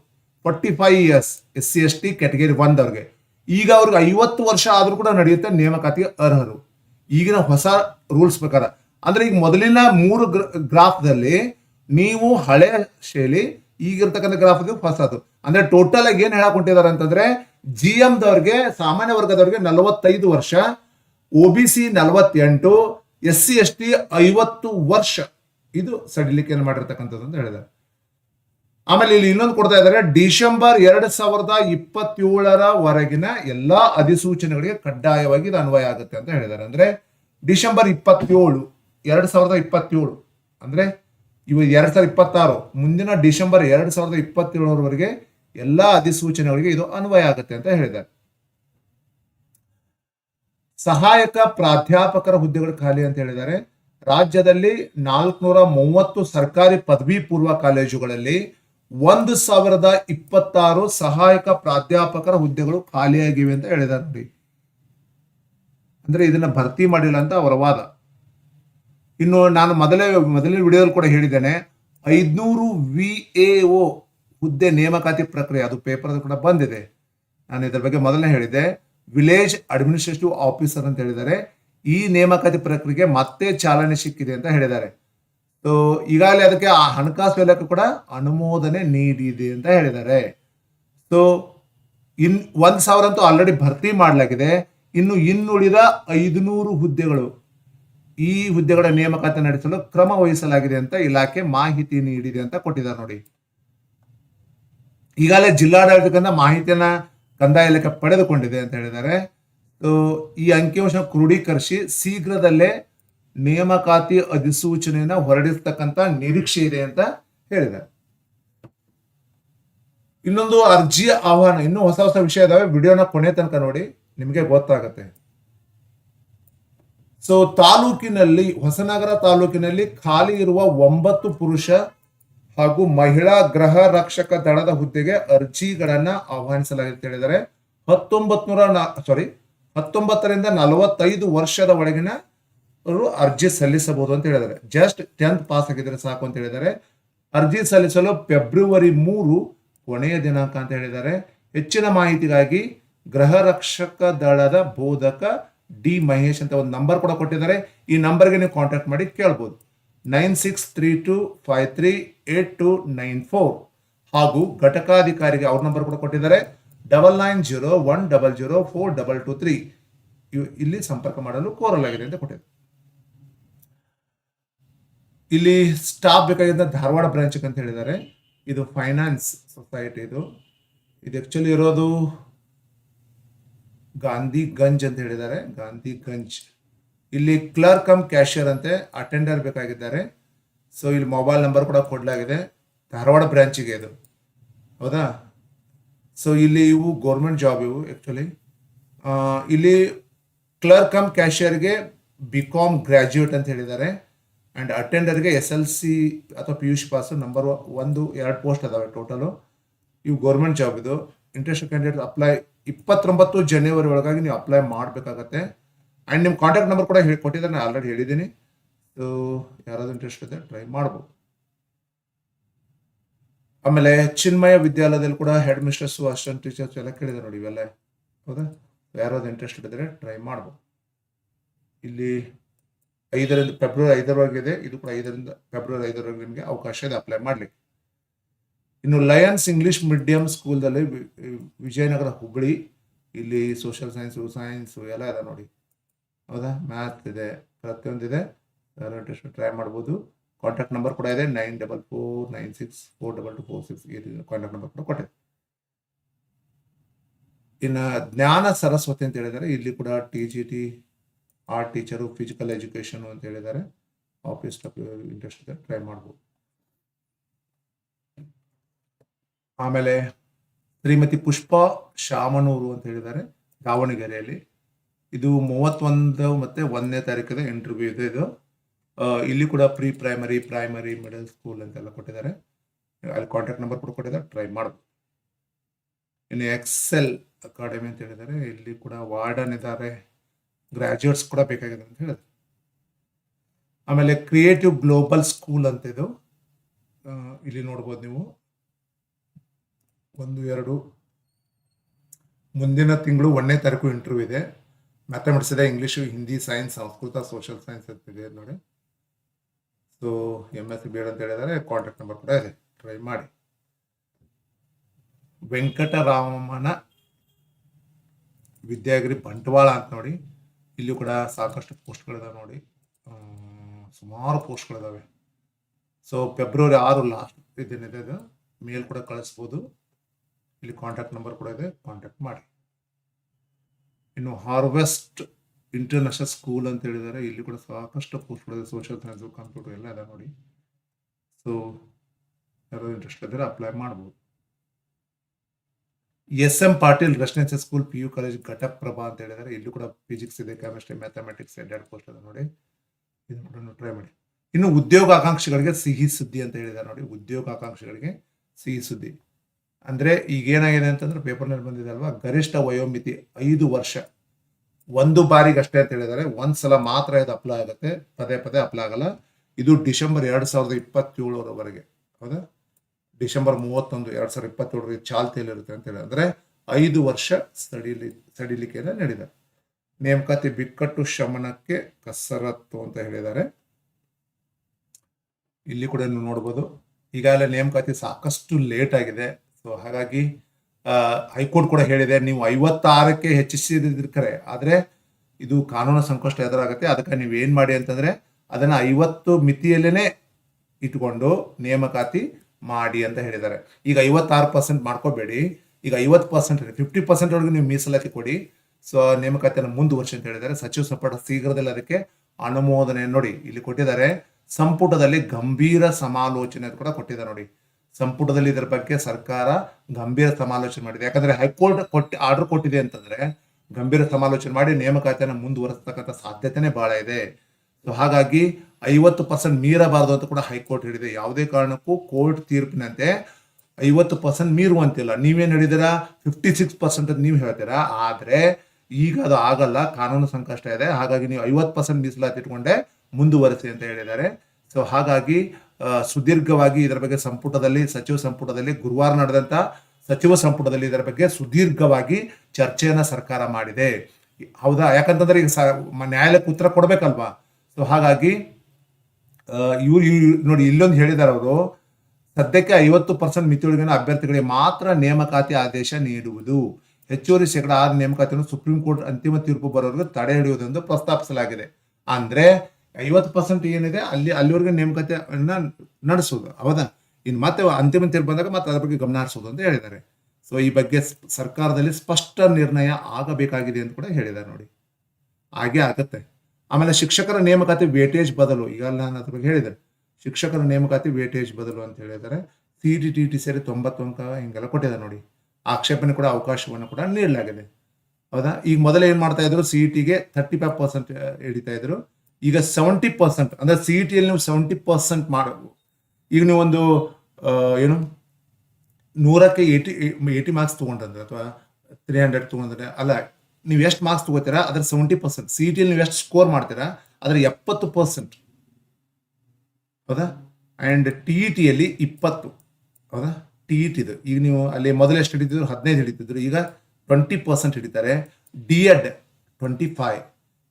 Forty five years S C S T category ಒಂದವ್ರಿಗೆ ಈಗ ಅವ್ರಿಗೆ ಐವತ್ತು ವರ್ಷ ಆದರೂ ಕೂಡ ನಡೆಯುತ್ತೆ ನೇಮಕಾತಿಗೆ ಅರ್ಹರು. ಈಗಿನ ಹೊಸ ರೂಲ್ಸ್ ಪ್ರಕಾರ. ಅಂದ್ರೆ ಈಗ ಮೊದಲಿನ ಮೂರು ಗ್ರಾಫ್ದಲ್ಲಿ ನೀವು ಹಳೆ ಶೈಲಿ ಈಗಿರ್ತಕ್ಕಂಥ ಗ್ರಾಫ್ಗೆ ಹೊಸದು ಅಂದ್ರೆ ಟೋಟಲ್ ಆಗಿ ಏನ್ ಹೇಳಕ್ ಹೊಂಟಿದ್ದಾರೆ ಅಂತಂದ್ರೆ ಜಿ ಎಂ ದವ್ರಿಗೆ, ಸಾಮಾನ್ಯ ವರ್ಗದವ್ರಿಗೆ ನಲವತ್ತೈದು ವರ್ಷ ಒ ಬಿ ಸಿ ನಲವತ್ತೆಂಟು ಎಸ್ ಸಿ ಎಸ್ ಟಿ ಐವತ್ತು ವರ್ಷ. ಇದು ಸಡಿಲಿಕೆಯನ್ನು ಮಾಡಿರ್ತಕ್ಕಂಥದ್ದು ಅಂತ ಹೇಳಿದ್ದಾರೆ. ಆಮೇಲೆ ಇಲ್ಲಿ ಇನ್ನೊಂದು ಕೊಡ್ತಾ ಇದ್ದಾರೆ ಡಿಸೆಂಬರ್ ಎರಡ್ ಸಾವಿರದ ಇಪ್ಪತ್ತೇಳರ ವರೆಗಿನ ಎಲ್ಲಾ ಅಧಿಸೂಚನೆಗಳಿಗೆ ಕಡ್ಡಾಯವಾಗಿ ಇದು ಅನ್ವಯ ಆಗುತ್ತೆ ಅಂತ ಹೇಳಿದ್ದಾರೆ. ಅಂದ್ರೆ ಡಿಸೆಂಬರ್ ಇಪ್ಪತ್ತೇಳು, ಎರಡ್ ಸಾವಿರದ ಇಪ್ಪತ್ತೇಳು. ಅಂದ್ರೆ ಇವು ಎರಡ್ ಸಾವಿರದ ಇಪ್ಪತ್ತಾರು, ಮುಂದಿನ ಡಿಸೆಂಬರ್ ಎರಡ್ ಸಾವಿರದ ಇಪ್ಪತ್ತೇಳರವರೆಗೆ ಎಲ್ಲಾ ಅಧಿಸೂಚನೆಗಳಿಗೆ ಇದು ಅನ್ವಯ ಆಗುತ್ತೆ ಅಂತ ಹೇಳಿದ್ದಾರೆ. ಸಹಾಯಕ ಪ್ರಾಧ್ಯಾಪಕರ ಹುದ್ದೆಗಳು ಖಾಲಿ ಅಂತ ಹೇಳಿದ್ದಾರೆ. ರಾಜ್ಯದಲ್ಲಿ ನಾಲ್ಕುನೂರ ಮೂವತ್ತು ಸರ್ಕಾರಿ ಪದವಿ ಪೂರ್ವ ಕಾಲೇಜುಗಳಲ್ಲಿ ಒಂದು ಸಾವಿರದ ಇಪ್ಪತ್ತಾರು ಸಹಾಯಕ ಪ್ರಾಧ್ಯಾಪಕರ ಹುದ್ದೆಗಳು ಖಾಲಿಯಾಗಿವೆ ಅಂತ ಹೇಳಿದ್ದಾರೆ. ಅಂದ್ರೆ ಇದನ್ನ ಭರ್ತಿ ಮಾಡಿಲ್ಲ ಅಂತ ಅವರ ವಾದ. ಇನ್ನು ನಾನು ಮೊದಲೇ, ಮೊದಲನೇ ವಿಡಿಯೋದಲ್ಲಿ ಕೂಡ ಹೇಳಿದ್ದೇನೆ, ಐದುನೂರು ವಿ ಎ ಒ ಹುದ್ದೆ ನೇಮಕಾತಿ ಪ್ರಕ್ರಿಯೆ, ಅದು ಪೇಪರ್ ಕೂಡ ಬಂದಿದೆ. ನಾನು ಇದರ ಬಗ್ಗೆ ಮೊದಲನೇ ಹೇಳಿದ್ದೆ, ವಿಲೇಜ್ ಅಡ್ಮಿನಿಸ್ಟ್ರೇಟಿವ್ ಆಫೀಸರ್ ಅಂತ ಹೇಳಿದ್ದಾರೆ. ಈ ನೇಮಕಾತಿ ಪ್ರಕ್ರಿಯೆಗೆ ಮತ್ತೆ ಚಾಲನೆ ಸಿಕ್ಕಿದೆ ಅಂತ ಹೇಳಿದ್ದಾರೆ. ಸೊ ಈಗಾಗಲೇ ಅದಕ್ಕೆ ಆ ಹಣಕಾಸು ಇಲಾಖೆ ಕೂಡ ಅನುಮೋದನೆ ನೀಡಿದೆ ಅಂತ ಹೇಳಿದ್ದಾರೆ. ಸೊ ಇನ್, ಒಂದು ಸಾವಿರ ಅಂತೂ ಆಲ್ರೆಡಿ ಭರ್ತಿ ಮಾಡಲಾಗಿದೆ. ಇನ್ನು ಇನ್ನುಳಿದ ಐದುನೂರು ಹುದ್ದೆಗಳು ಈ ಹುದ್ದೆಗಳ ನೇಮಕಾತಿ ನಡೆಸಲು ಕ್ರಮ ವಹಿಸಲಾಗಿದೆ ಅಂತ ಇಲಾಖೆ ಮಾಹಿತಿ ನೀಡಿದೆ ಅಂತ ಕೊಟ್ಟಿದ್ದಾರೆ ನೋಡಿ. ಈಗಾಗಲೇ ಜಿಲ್ಲಾಡಳಿತದಿಂದ ಮಾಹಿತಿಯನ್ನ ಕಂದಾಯ ಇಲಾಖೆ ಪಡೆದುಕೊಂಡಿದೆ ಅಂತ ಹೇಳಿದ್ದಾರೆ. ಈ ಅಂಕಿಅಂಶ ಕ್ರೋಢೀಕರಿಸಿ ಶೀಘ್ರದಲ್ಲೇ ನೇಮಕಾತಿ ಅಧಿಸೂಚನೆಯನ್ನ ಹೊರಡಿಸ್ತಕ್ಕಂತ ನಿರೀಕ್ಷೆ ಇದೆ ಅಂತ ಹೇಳಿದ್ದಾರೆ. ಇನ್ನೊಂದು ಅರ್ಜಿಯ ಆಹ್ವಾನ, ಇನ್ನೂ ಹೊಸ ಹೊಸ ವಿಷಯ ಇದಾವೆ. ವಿಡಿಯೋನ ಕೊನೆ ತನಕ ನೋಡಿ. ನಿಮಗೆ ಗೊತ್ತಾಗತ್ತೆ. ಸೊ ತಾಲೂಕಿನಲ್ಲಿ, ಹೊಸನಗರ ತಾಲೂಕಿನಲ್ಲಿ ಖಾಲಿ ಇರುವ ಒಂಬತ್ತು ಪುರುಷ ಹಾಗೂ ಮಹಿಳಾ ಗ್ರಹ ರಕ್ಷಕ ದಳದ ಹುದ್ದೆಗೆ ಅರ್ಜಿಗಳನ್ನ ಆಹ್ವಾನಿಸಲಾಗಿದೆ ಹೇಳಿದರೆ ಹತ್ತೊಂಬತ್ ನೂರ ಸಾರಿ ಹತ್ತೊಂಬತ್ತರಿಂದ ನಲವತ್ತೈದು ವರ್ಷದ ಒಳಗಿನ ಅರ್ಜಿ ಸಲ್ಲಿಸಬಹುದು ಅಂತ ಹೇಳಿದ್ದಾರೆ. ಜಸ್ಟ್ ಟೆಂತ್ ಪಾಸ್ ಆಗಿದ್ರೆ ಸಾಕು ಅಂತ ಹೇಳಿದ್ದಾರೆ. ಅರ್ಜಿ ಸಲ್ಲಿಸಲು ಫೆಬ್ರವರಿ ಮೂರು ಕೊನೆಯ ದಿನಾಂಕ ಅಂತ ಹೇಳಿದ್ದಾರೆ. ಹೆಚ್ಚಿನ ಮಾಹಿತಿಗಾಗಿ ಗೃಹ ರಕ್ಷಕ ದಳದ ಬೋಧಕ ಡಿ ಮಹೇಶ್ ಅಂತ ಒಂದು ನಂಬರ್ ಕೂಡ ಕೊಟ್ಟಿದ್ದಾರೆ. ಈ ನಂಬರ್ಗೆ ನೀವು ಕಾಂಟ್ಯಾಕ್ಟ್ ಮಾಡಿ ಕೇಳ್ಬೋದು. Nine six three two five three eight two nine four ಹಾಗೂ ಘಟಕಾಧಿಕಾರಿಗೆ ಅವ್ರ ನಂಬರ್ ಕೂಡ ಕೊಟ್ಟಿದ್ದಾರೆ. Double nine zero one double zero four double two three ಇಲ್ಲಿ ಸಂಪರ್ಕ ಮಾಡಲು ಕೋರಲಾಗಿದೆ ಅಂತ ಕೊಟ್ಟಿದೆ ಇಲ್ಲಿ ಸ್ಟಾಫ್ ಬೇಕಾಗಿದ್ದ ಧಾರವಾಡ ಬ್ರಾಂಚ್ ಅಂತ ಹೇಳಿದ್ದಾರೆ. ಇದು ಫೈನಾನ್ಸ್ ಸೊಸೈಟಿ ಇದು. ಇದು ಆ್ಯಕ್ಚುಲಿ ಇರೋದು ಗಾಂಧಿಗಂಜ್ ಅಂತ ಹೇಳಿದ್ದಾರೆ. ಗಾಂಧಿಗಂಜ್. ಇಲ್ಲಿ ಕ್ಲರ್ಕ್ ಕಮ್ ಕ್ಯಾಶಿಯರ್ ಅಂತೆ ಅಟೆಂಡರ್ ಬೇಕಾಗಿದ್ದಾರೆ. ಸೊ ಇಲ್ಲಿ ಮೊಬೈಲ್ ನಂಬರ್ ಕೂಡ ಕೊಡಲಾಗಿದೆ. ಧಾರವಾಡ ಬ್ರಾಂಚಿಗೆ ಇದು. ಹೌದಾ? ಸೊ ಇಲ್ಲಿ ಇವು ಗೌರ್ಮೆಂಟ್ ಜಾಬ್ ಇವು ಆ್ಯಕ್ಚುಲಿ ಇಲ್ಲಿ ಕ್ಲರ್ಕ್ ಕಮ್ ಕ್ಯಾಶಿಯರ್ಗೆ ಬಿ ಕಾಮ್ ಗ್ರ್ಯಾಜುಯೇಟ್ ಅಂತ ಹೇಳಿದ್ದಾರೆ. ಆ್ಯಂಡ್ ಅಟೆಂಡರ್ಗೆ ಎಸ್ ಎಲ್ ಸಿ ಅಥವಾ P U C pass number ಒಂದು ಎರಡು ಪೋಸ್ಟ್ ಅದಾವೆ ಟೋಟಲು ಇವು ಗೌರ್ಮೆಂಟ್ ಜಾಬ್ ಇದು. ಇಂಟ್ರೆಸ್ಟ್ ಕ್ಯಾಂಡಿಡೇಟ್ ಅಪ್ಲೈ ಇಪ್ಪತ್ತೊಂಬತ್ತು ಜನವರಿ ಒಳಗಾಗಿ ನೀವು ಅಪ್ಲೈ ಮಾಡಬೇಕಾಗತ್ತೆ. ಆ್ಯಂಡ್ ನಿಮ್ಮ ಕಾಂಟ್ಯಾಕ್ಟ್ ನಂಬರ್ ಕೂಡ ಹೇಳಿ ಕೊಟ್ಟಿದ್ದಾರೆ, ನಾನು ಆಲ್ರೆಡಿ ಹೇಳಿದ್ದೀನಿ. ಸೊ ಯಾರಾದ್ರೂ ಇಂಟ್ರೆಸ್ಟ್ ಇದೆ ಟ್ರೈ ಮಾಡ್ಬೋದು. ಆಮೇಲೆ ಚಿನ್ಮಯ ವಿದ್ಯಾಲಯದಲ್ಲಿ ಕೂಡ ಹೆಡ್ ಮಿಸ್ಟ್ರೆಸ್ಸು ಅಸಿಸ್ಟೆಂಟ್ ಟೀಚರ್ಸ್ ಎಲ್ಲ ಕೇಳಿದೆ ನೋಡಿ ಇವೆಲ್ಲ. ಹೌದಾ? ಯಾರಾದ್ರು ಇಂಟ್ರೆಸ್ಟ್ ಇದ್ದರೆ ಟ್ರೈ ಮಾಡ್ಬೋದು. ಇಲ್ಲಿ ಐದರಿಂದ ಫೆಬ್ರವರಿ ಐದರವರೆಗೆ ಇದೆ ಇದು ಕೂಡ ಐದರಿಂದ ಫೆಬ್ರವರಿ ಐದರವರೆಗೆ ನಿಮಗೆ ಅವಕಾಶ ಇದೆ ಅಪ್ಲೈ ಮಾಡಲಿಕ್ಕೆ. ಇನ್ನು ಲಯನ್ಸ್ ಇಂಗ್ಲಿಷ್ ಮೀಡಿಯಂ ಸ್ಕೂಲ್ದಲ್ಲಿ ವಿಜಯನಗರ ಹುಬ್ಬಳ್ಳಿ ಇಲ್ಲಿ ಸೋಷಿಯಲ್ ಸೈನ್ಸು ಸೈನ್ಸು ಎಲ್ಲ ಇದೆ ನೋಡಿ. ಹೌದಾ? ಮ್ಯಾಥ್ ಇದೆ ಪ್ರತಿಯೊಂದಿದೆ ಟ್ರೈ ಮಾಡ್ಬೋದು. ಕಾಂಟ್ಯಾಕ್ಟ್ ನಂಬರ್ ಕೂಡ ಇದೆ nine double four nine six four double two four six ಈ ಕಾಂಟ್ಯಾಕ್ಟ್ ನಂಬರ್ ಕೂಡ ಕೊಟ್ಟಿದೆ. ಇನ್ನು ಜ್ಞಾನ ಸರಸ್ವತಿ ಅಂತ ಹೇಳಿದ್ದಾರೆ. ಇಲ್ಲಿ ಕೂಡ T G T art teacher physical education ಅಂತ ಹೇಳಿದ್ದಾರೆ. ಆಫೀಸ್ ಇಂಟ್ರೆಸ್ಟ್ ಇದೆ ಟ್ರೈ ಮಾಡ್ಬೋದು. ಆಮೇಲೆ ಶ್ರೀಮತಿ ಪುಷ್ಪ ಶಾಮನೂರು ಅಂತ ಹೇಳಿದ್ದಾರೆ, ದಾವಣಗೆರೆಯಲ್ಲಿ. ಇದು ಮೂವತ್ತೊಂದು ಮತ್ತೆ ಒಂದನೇ ತಾರೀಕದ ಇಂಟರ್ವ್ಯೂ ಇದೆ ಇದು. ಇಲ್ಲಿ ಕೂಡ pre primary primary middle school ಅಂತೆಲ್ಲ ಕೊಟ್ಟಿದ್ದಾರೆ. ಅಲ್ಲಿ ಕಾಂಟ್ಯಾಕ್ಟ್ ನಂಬರ್ ಕೂಡ ಕೊಟ್ಟಿದ್ದಾರೆ ಟ್ರೈ ಮಾಡ್ಬೋದು. ಇನ್ನು ಎಕ್ಸೆಲ್ ಅಕಾಡೆಮಿ ಅಂತ ಹೇಳಿದ್ದಾರೆ, ಇಲ್ಲಿ ಕೂಡ ವಾರ್ಡನ್ ಇದ್ದಾರೆ ಗ್ರಾಜುಯೇಟ್ಸ್ ಕೂಡ ಬೇಕಾಗಿದೆ ಅಂತ ಹೇಳಿದ್ರು ಆಮೇಲೆ ಕ್ರಿಯೇಟಿವ್ ಗ್ಲೋಬಲ್ ಸ್ಕೂಲ್ ಅಂತ ಇದು. ಇಲ್ಲಿ ನೋಡ್ಬೋದು ನೀವು. ಒಂದು, ಎರಡು. ಮುಂದಿನ ತಿಂಗಳು ಒಂದನೇ ತಾರೀಕು ಇಂಟರ್ವ್ಯೂ ಇದೆ. ಮ್ಯಾಥಮೆಟಿಕ್ಸ್ ಇದೆ English Hindi science Sanskrit social science ಅಂತ ಇದೆ ನೋಡಿ. So M S C B ಅಂತ ಹೇಳಿದರೆ ಕಾಂಟ್ಯಾಕ್ಟ್ ನಂಬರ್ ಕೂಡ ಇದೆ. ಟ್ರೈ ಮಾಡಿ. ವೆಂಕಟರಾಮನ ವಿದ್ಯಾಗಿರಿ ಬಂಟ್ವಾಳ ಅಂತ ನೋಡಿ. ಇಲ್ಲೂ ಕೂಡ ಸಾಕಷ್ಟು ಪೋಸ್ಟ್ಗಳಿದಾವೆ ನೋಡಿ. ಸುಮಾರು ಪೋಸ್ಟ್ಗಳಿದಾವೆ. ಸೊ ಫೆಬ್ರವರಿ ಆರು ಲಾಸ್ಟ್ ಇದೇನಿದೆ ಅದು? ಮೇಲ್ ಕೂಡ ಕಳಿಸ್ಬೋದು. ಇಲ್ಲಿ ಕಾಂಟ್ಯಾಕ್ಟ್ ನಂಬರ್ ಕೂಡ ಇದೆ ಕಾಂಟ್ಯಾಕ್ಟ್ ಮಾಡಿ ಇನ್ನು ಹಾರ್ವೆಸ್ಟ್ ಇಂಟರ್ನ್ಯಾಷನಲ್ ಸ್ಕೂಲ್ ಅಂತ ಹೇಳಿದ್ದಾರೆ ಇಲ್ಲಿ ಕೂಡ ಸಾಕಷ್ಟು ಪೋಸ್ಟ್ಗಳಿದೆ ಸೋಷಿಯಲ್ ಸೈನ್ಸ್ ಕಂಪ್ಯೂಟರ್ ಎಲ್ಲ ಇದೆ ನೋಡಿ. ಸೊ ಯಾರು ಇಂಟ್ರೆಸ್ಟ್ ಇದ್ದರೆ ಅಪ್ಲೈ ಮಾಡ್ಬೋದು. S M Patil residential school P U college Ghataprabha ಅಂತ ಹೇಳಿದ್ದಾರೆ ಇಲ್ಲಿ ಕೂಡ ಫಿಸಿಕ್ಸ್ ಇದೆ ಕೆಮಿಸ್ಟ್ರಿ ಮ್ಯಾಥಮೆಟಿಕ್ಸ್ ಎರಡು ಪೋಸ್ಟ್ ಇದೆ ನೋಡಿ. ಇದನ್ನು ಕೂಡ ಟ್ರೈ ಮಾಡಿ. ಇನ್ನು ಉದ್ಯೋಗ ಆಕಾಂಕ್ಷಿಗಳಿಗೆ ಸಿಹಿ ಸುದ್ದಿ ಅಂತ ಹೇಳಿದ್ದಾರೆ ನೋಡಿ ಉದ್ಯೋಗ ಆಕಾಂಕ್ಷಿಗಳಿಗೆ ಸಿಹಿ ಸುದ್ದಿ. ಅಂದ್ರೆ ಈಗ ಏನಾಗಿದೆ ಅಂತಂದ್ರೆ ಪೇಪರ್ನಲ್ಲಿ ಬಂದಿದೆ ಅಲ್ವಾ? ಗರಿಷ್ಠ ವಯೋಮಿತಿ ಐದು ವರ್ಷ. ಒಂದು ಬಾರಿಗೆ ಅಷ್ಟೇ ಅಂತ ಹೇಳಿದ್ದಾರೆ. ಒಂದು ಸಲ ಮಾತ್ರ ಇದು ಅಪ್ಲೈ ಆಗುತ್ತೆ. ಪದೇ ಪದೇ ಅಪ್ಲೈ ಆಗಲ್ಲ. ಇದು ಡಿಸೆಂಬರ್ ಎರಡು ಸಾವಿರದ ಇಪ್ಪತ್ತೇಳರವರೆಗೆ. ಹೌದಾ? ಡಿಸೆಂಬರ್ ಮೂವತ್ತೊಂದು ಎರಡು ಸಾವಿರದ ಇಪ್ಪತ್ತೇಳರಿಗೆ ಚಾಲ್ತಿಯಲ್ಲಿರುತ್ತೆ ಅಂತ ಹೇಳಿ ಅಂದ್ರೆ ಐದು ವರ್ಷ ಸಡಿಲಿ, ಸಡಿಲಿಕೆಯನ್ನು ನಡೆದಿದೆ ನೇಮಕಾತಿ ಬಿಕ್ಕಟ್ಟು ಶಮನಕ್ಕೆ ಕಸರತ್ತು ಅಂತ ಹೇಳಿದ್ದಾರೆ. ಇಲ್ಲಿ ಕೂಡ ನೋಡ್ಬೋದು. ಈಗಾಗಲೇ ನೇಮಕಾತಿ ಸಾಕಷ್ಟು ಲೇಟ್ ಆಗಿದೆ. ಸೊ ಹಾಗಾಗಿ ಹೈಕೋರ್ಟ್ ಕೂಡ ಹೇಳಿದೆ, ನೀವು ಐವತ್ತಾರಕ್ಕೆ ಹೆಚ್ಚಿಸಿದ್ರೆ ಆದರೆ, ಇದು ಕಾನೂನು ಸಂಕಷ್ಟ ಎದುರಾಗುತ್ತೆ. ಅದಕ್ಕೆ ನೀವು ಏನು ಮಾಡಿ ಅಂತಂದ್ರೆ, ಅದನ್ನ ಐವತ್ತು ಮಿತಿಯಲ್ಲೇನೆ ಇಟ್ಕೊಂಡು ನೇಮಕಾತಿ ಮಾಡಿ ಅಂತ ಹೇಳಿದ್ದಾರೆ. ಈಗ ಐವತ್ತಾರು ಪರ್ಸೆಂಟ್ ಮಾಡ್ಕೋಬೇಡಿ. ಈಗ ಐವತ್ತು ಪರ್ಸೆಂಟ್ ಫಿಫ್ಟಿ ಪರ್ಸೆಂಟ್ ಒಳಗೆ ನೀವು ಮೀಸಲಾತಿ ಕೊಡಿ. ಸೊ ನೇಮಕಾತಿಯನ್ನು ಮುಂದುವರ್ಸಿ ಅಂತ ಹೇಳಿದ್ದಾರೆ. ಸಚಿವ ಸಂಪುಟ ಶೀಘ್ರದಲ್ಲಿ ಅದಕ್ಕೆ ಅನುಮೋದನೆ ನೋಡಿ. ಇಲ್ಲಿ ಕೊಟ್ಟಿದ್ದಾರೆ, ಸಂಪುಟದಲ್ಲಿ ಗಂಭೀರ ಸಮಾಲೋಚನೆ ಕೂಡ ಕೊಟ್ಟಿದ್ದಾರೆ ನೋಡಿ. ಸಂಪುಟದಲ್ಲಿ ಇದರ ಬಗ್ಗೆ ಸರ್ಕಾರ ಗಂಭೀರ ಸಮಾಲೋಚನೆ ಮಾಡಿದೆ. ಯಾಕಂದ್ರೆ ಹೈಕೋರ್ಟ್ ಕೊಟ್ಟು, ಆರ್ಡರ್ ಕೊಟ್ಟಿದೆ ಅಂತಂದ್ರೆ ಗಂಭೀರ ಸಮಾಲೋಚನೆ ಮಾಡಿ ನೇಮಕಾತಿಯನ್ನು ಮುಂದುವರಿಸತಕ್ಕಂಥ ಸಾಧ್ಯತೆನೇ ಬಹಳ ಇದೆ. ಸೊ ಹಾಗಾಗಿ ಐವತ್ತು ಪರ್ಸೆಂಟ್ ಮೀರಬಾರದು ಅಂತ ಕೂಡ ಹೈಕೋರ್ಟ್ ಹೇಳಿದೆ. ಯಾವುದೇ ಕಾರಣಕ್ಕೂ ಕೋರ್ಟ್ ತೀರ್ಪಿನಂತೆ ಐವತ್ತು ಪರ್ಸೆಂಟ್ ಮೀರುವಂತಿಲ್ಲ. ನೀವೇನು ಹೇಳಿದಿರಾ ಫಿಫ್ಟಿ ಸಿಕ್ಸ್ ಪರ್ಸೆಂಟ್ ಅಂತ ನೀವು ಹೇಳ್ತೀರಾ? ಆದ್ರೆ ಈಗ ಅದು ಆಗಲ್ಲ, ಕಾನೂನು ಸಂಕಷ್ಟ ಇದೆ. ಹಾಗಾಗಿ ನೀವು ಐವತ್ತು ಪರ್ಸೆಂಟ್ ಮೀಸಲಾತಿ ಇಟ್ಕೊಂಡೆ ಮುಂದುವರೆಸಿ ಅಂತ ಹೇಳಿದ್ದಾರೆ. ಸೊ ಹಾಗಾಗಿ ಸುದೀರ್ಘವಾಗಿ ಇದರ ಬಗ್ಗೆ ಸಂಪುಟದಲ್ಲಿ, ಸಚಿವ ಸಂಪುಟದಲ್ಲಿ, ಗುರುವಾರ ನಡೆದಂತ ಸಚಿವ ಸಂಪುಟದಲ್ಲಿ ಇದರ ಬಗ್ಗೆ ಸುದೀರ್ಘವಾಗಿ ಚರ್ಚೆಯನ್ನ ಸರ್ಕಾರ ಮಾಡಿದೆ. ಹೌದಾ? ಯಾಕಂತಂದ್ರೆ ಈಗ ನ್ಯಾಯಾಲಯಕ್ಕೆ ಉತ್ತರ ಕೊಡ್ಬೇಕಲ್ವಾ? ಸೊ ಹಾಗಾಗಿ ಇವ್ರು ನೋಡಿ, ಇಲ್ಲೊಂದು ಹೇಳಿದಾರೆ ಅವರು, ಸದ್ಯಕ್ಕೆ ಐವತ್ತು ಪರ್ಸೆಂಟ್ ಮಿತಿಯೊಳಗಿನ ಅಭ್ಯರ್ಥಿಗಳಿಗೆ ಮಾತ್ರ ನೇಮಕಾತಿ ಆದೇಶ ನೀಡುವುದು. ಹೆಚ್ಚುವರಿ ಶೇಕಡ ಆರು ನೇಮಕಾತಿಯನ್ನು ಸುಪ್ರೀಂ ಕೋರ್ಟ್ ಅಂತಿಮ ತೀರ್ಪು ಬರೋವರೆಗೂ ತಡೆ ಹಿಡಿಯುವುದೆಂದು ಪ್ರಸ್ತಾಪಿಸಲಾಗಿದೆ. ಅಂದ್ರೆ ಐವತ್ತು ಪರ್ಸೆಂಟ್ ಏನಿದೆ, ಅಲ್ಲಿ, ಅಲ್ಲಿವರೆಗೆ ನೇಮಕತೆಯನ್ನ ನಡೆಸೋದು. ಹೌದಾ? ಇನ್ನು ಮತ್ತೆ ಅಂತಿಮ ತೀರ್ಪು ಬಂದಾಗ ಮತ್ತೆ ಅದ್ರ ಬಗ್ಗೆ ಗಮನ ಹರಿಸೋದು ಅಂತ ಹೇಳಿದ್ದಾರೆ. ಸೊ ಈ ಬಗ್ಗೆ ಸರ್ಕಾರದಲ್ಲಿ ಸ್ಪಷ್ಟ ನಿರ್ಣಯ ಆಗಬೇಕಾಗಿದೆ ಅಂತ ಕೂಡ ಹೇಳಿದ್ದಾರೆ ನೋಡಿ. ಹಾಗೆ ಆಗುತ್ತೆ. ಆಮೇಲೆ ಶಿಕ್ಷಕರ ನೇಮಕಾತಿ ವೇಟೇಜ್ ಬದಲು, ಈಗ ನಾನು ಅದ್ರ ಬಗ್ಗೆ ಹೇಳಿದೆ ಶಿಕ್ಷಕರ ನೇಮಕಾತಿ ವೇಟೇಜ್ ಬದಲು ಅಂತ ಹೇಳಿದ್ದಾರೆ. ಸಿ ಟಿ ಟಿ ಟಿ ಸೇರಿ ತೊಂಬತ್ತು ಅಂಕ ಹಿಂಗೆಲ್ಲ ಕೊಟ್ಟಿದೆ ನೋಡಿ. ಆಕ್ಷೇಪಣೆ ಕೂಡ, ಅವಕಾಶವನ್ನು ಕೂಡ ನೀಡಲಾಗಿದೆ. ಹೌದಾ? ಈಗ ಮೊದಲೇ ಏನು ಮಾಡ್ತಾ ಇದ್ರು? ಸಿ ಇ ಟಿಗೆ ತರ್ಟಿ ಫೈವ್ ಪರ್ಸೆಂಟ್ ಹಿಡಿತಾ ಇದ್ರು. ಈಗ ಸೆವೆಂಟಿ ಪರ್ಸೆಂಟ್ ಅಂದ್ರೆ ಸಿ ಇ ಟಿಯಲ್ಲಿ ನೀವು ಸೆವೆಂಟಿ ಪರ್ಸೆಂಟ್ ಮಾಡಬೇಕು ಈಗ ನೀವೊಂದು ಏನು? ನೂರಕ್ಕೆ ಏಯ್ಟಿ ಏಯ್ಟಿ ಮಾರ್ಕ್ಸ್ ತೊಗೊಂಡ್ರೆ ಅಥವಾ ತ್ರೀ ಹಂಡ್ರೆಡ್ ತೊಗೊಂಡ್ರೆ ಅಲ್ಲ, ನೀವು ಎಷ್ಟು ಮಾರ್ಕ್ಸ್ ತೊಗೋತೀರಾ? ಅದ್ರ ಸೆವೆಂಟಿ ಪರ್ಸೆಂಟ್ ಸಿ ಟಿಯಲ್ಲಿ ನೀವು ಎಷ್ಟು ಸ್ಕೋರ್ ಮಾಡ್ತೀರಾ? ಅದರ ಎಪ್ಪತ್ತು ಪರ್ಸೆಂಟ್ ಹೌದಾ? ಆ್ಯಂಡ್ ಟಿ ಇ ಟಿಯಲ್ಲಿ ಇಪ್ಪತ್ತು. ಹೌದಾ? ಟಿ ಇ ಟಿದು ಈಗ ನೀವು ಅಲ್ಲಿ ಮೊದಲು ಎಷ್ಟು ಹಿಡಿತಿದ್ರು? ಹದಿನೈದು ಹಿಡಿತಿದ್ರು. ಈಗ ಟ್ವೆಂಟಿ ಪರ್ಸೆಂಟ್ ಹಿಡಿತಾರೆ. ಡಿ ಎಡ್ ಟ್ವೆಂಟಿ ಫೈವ್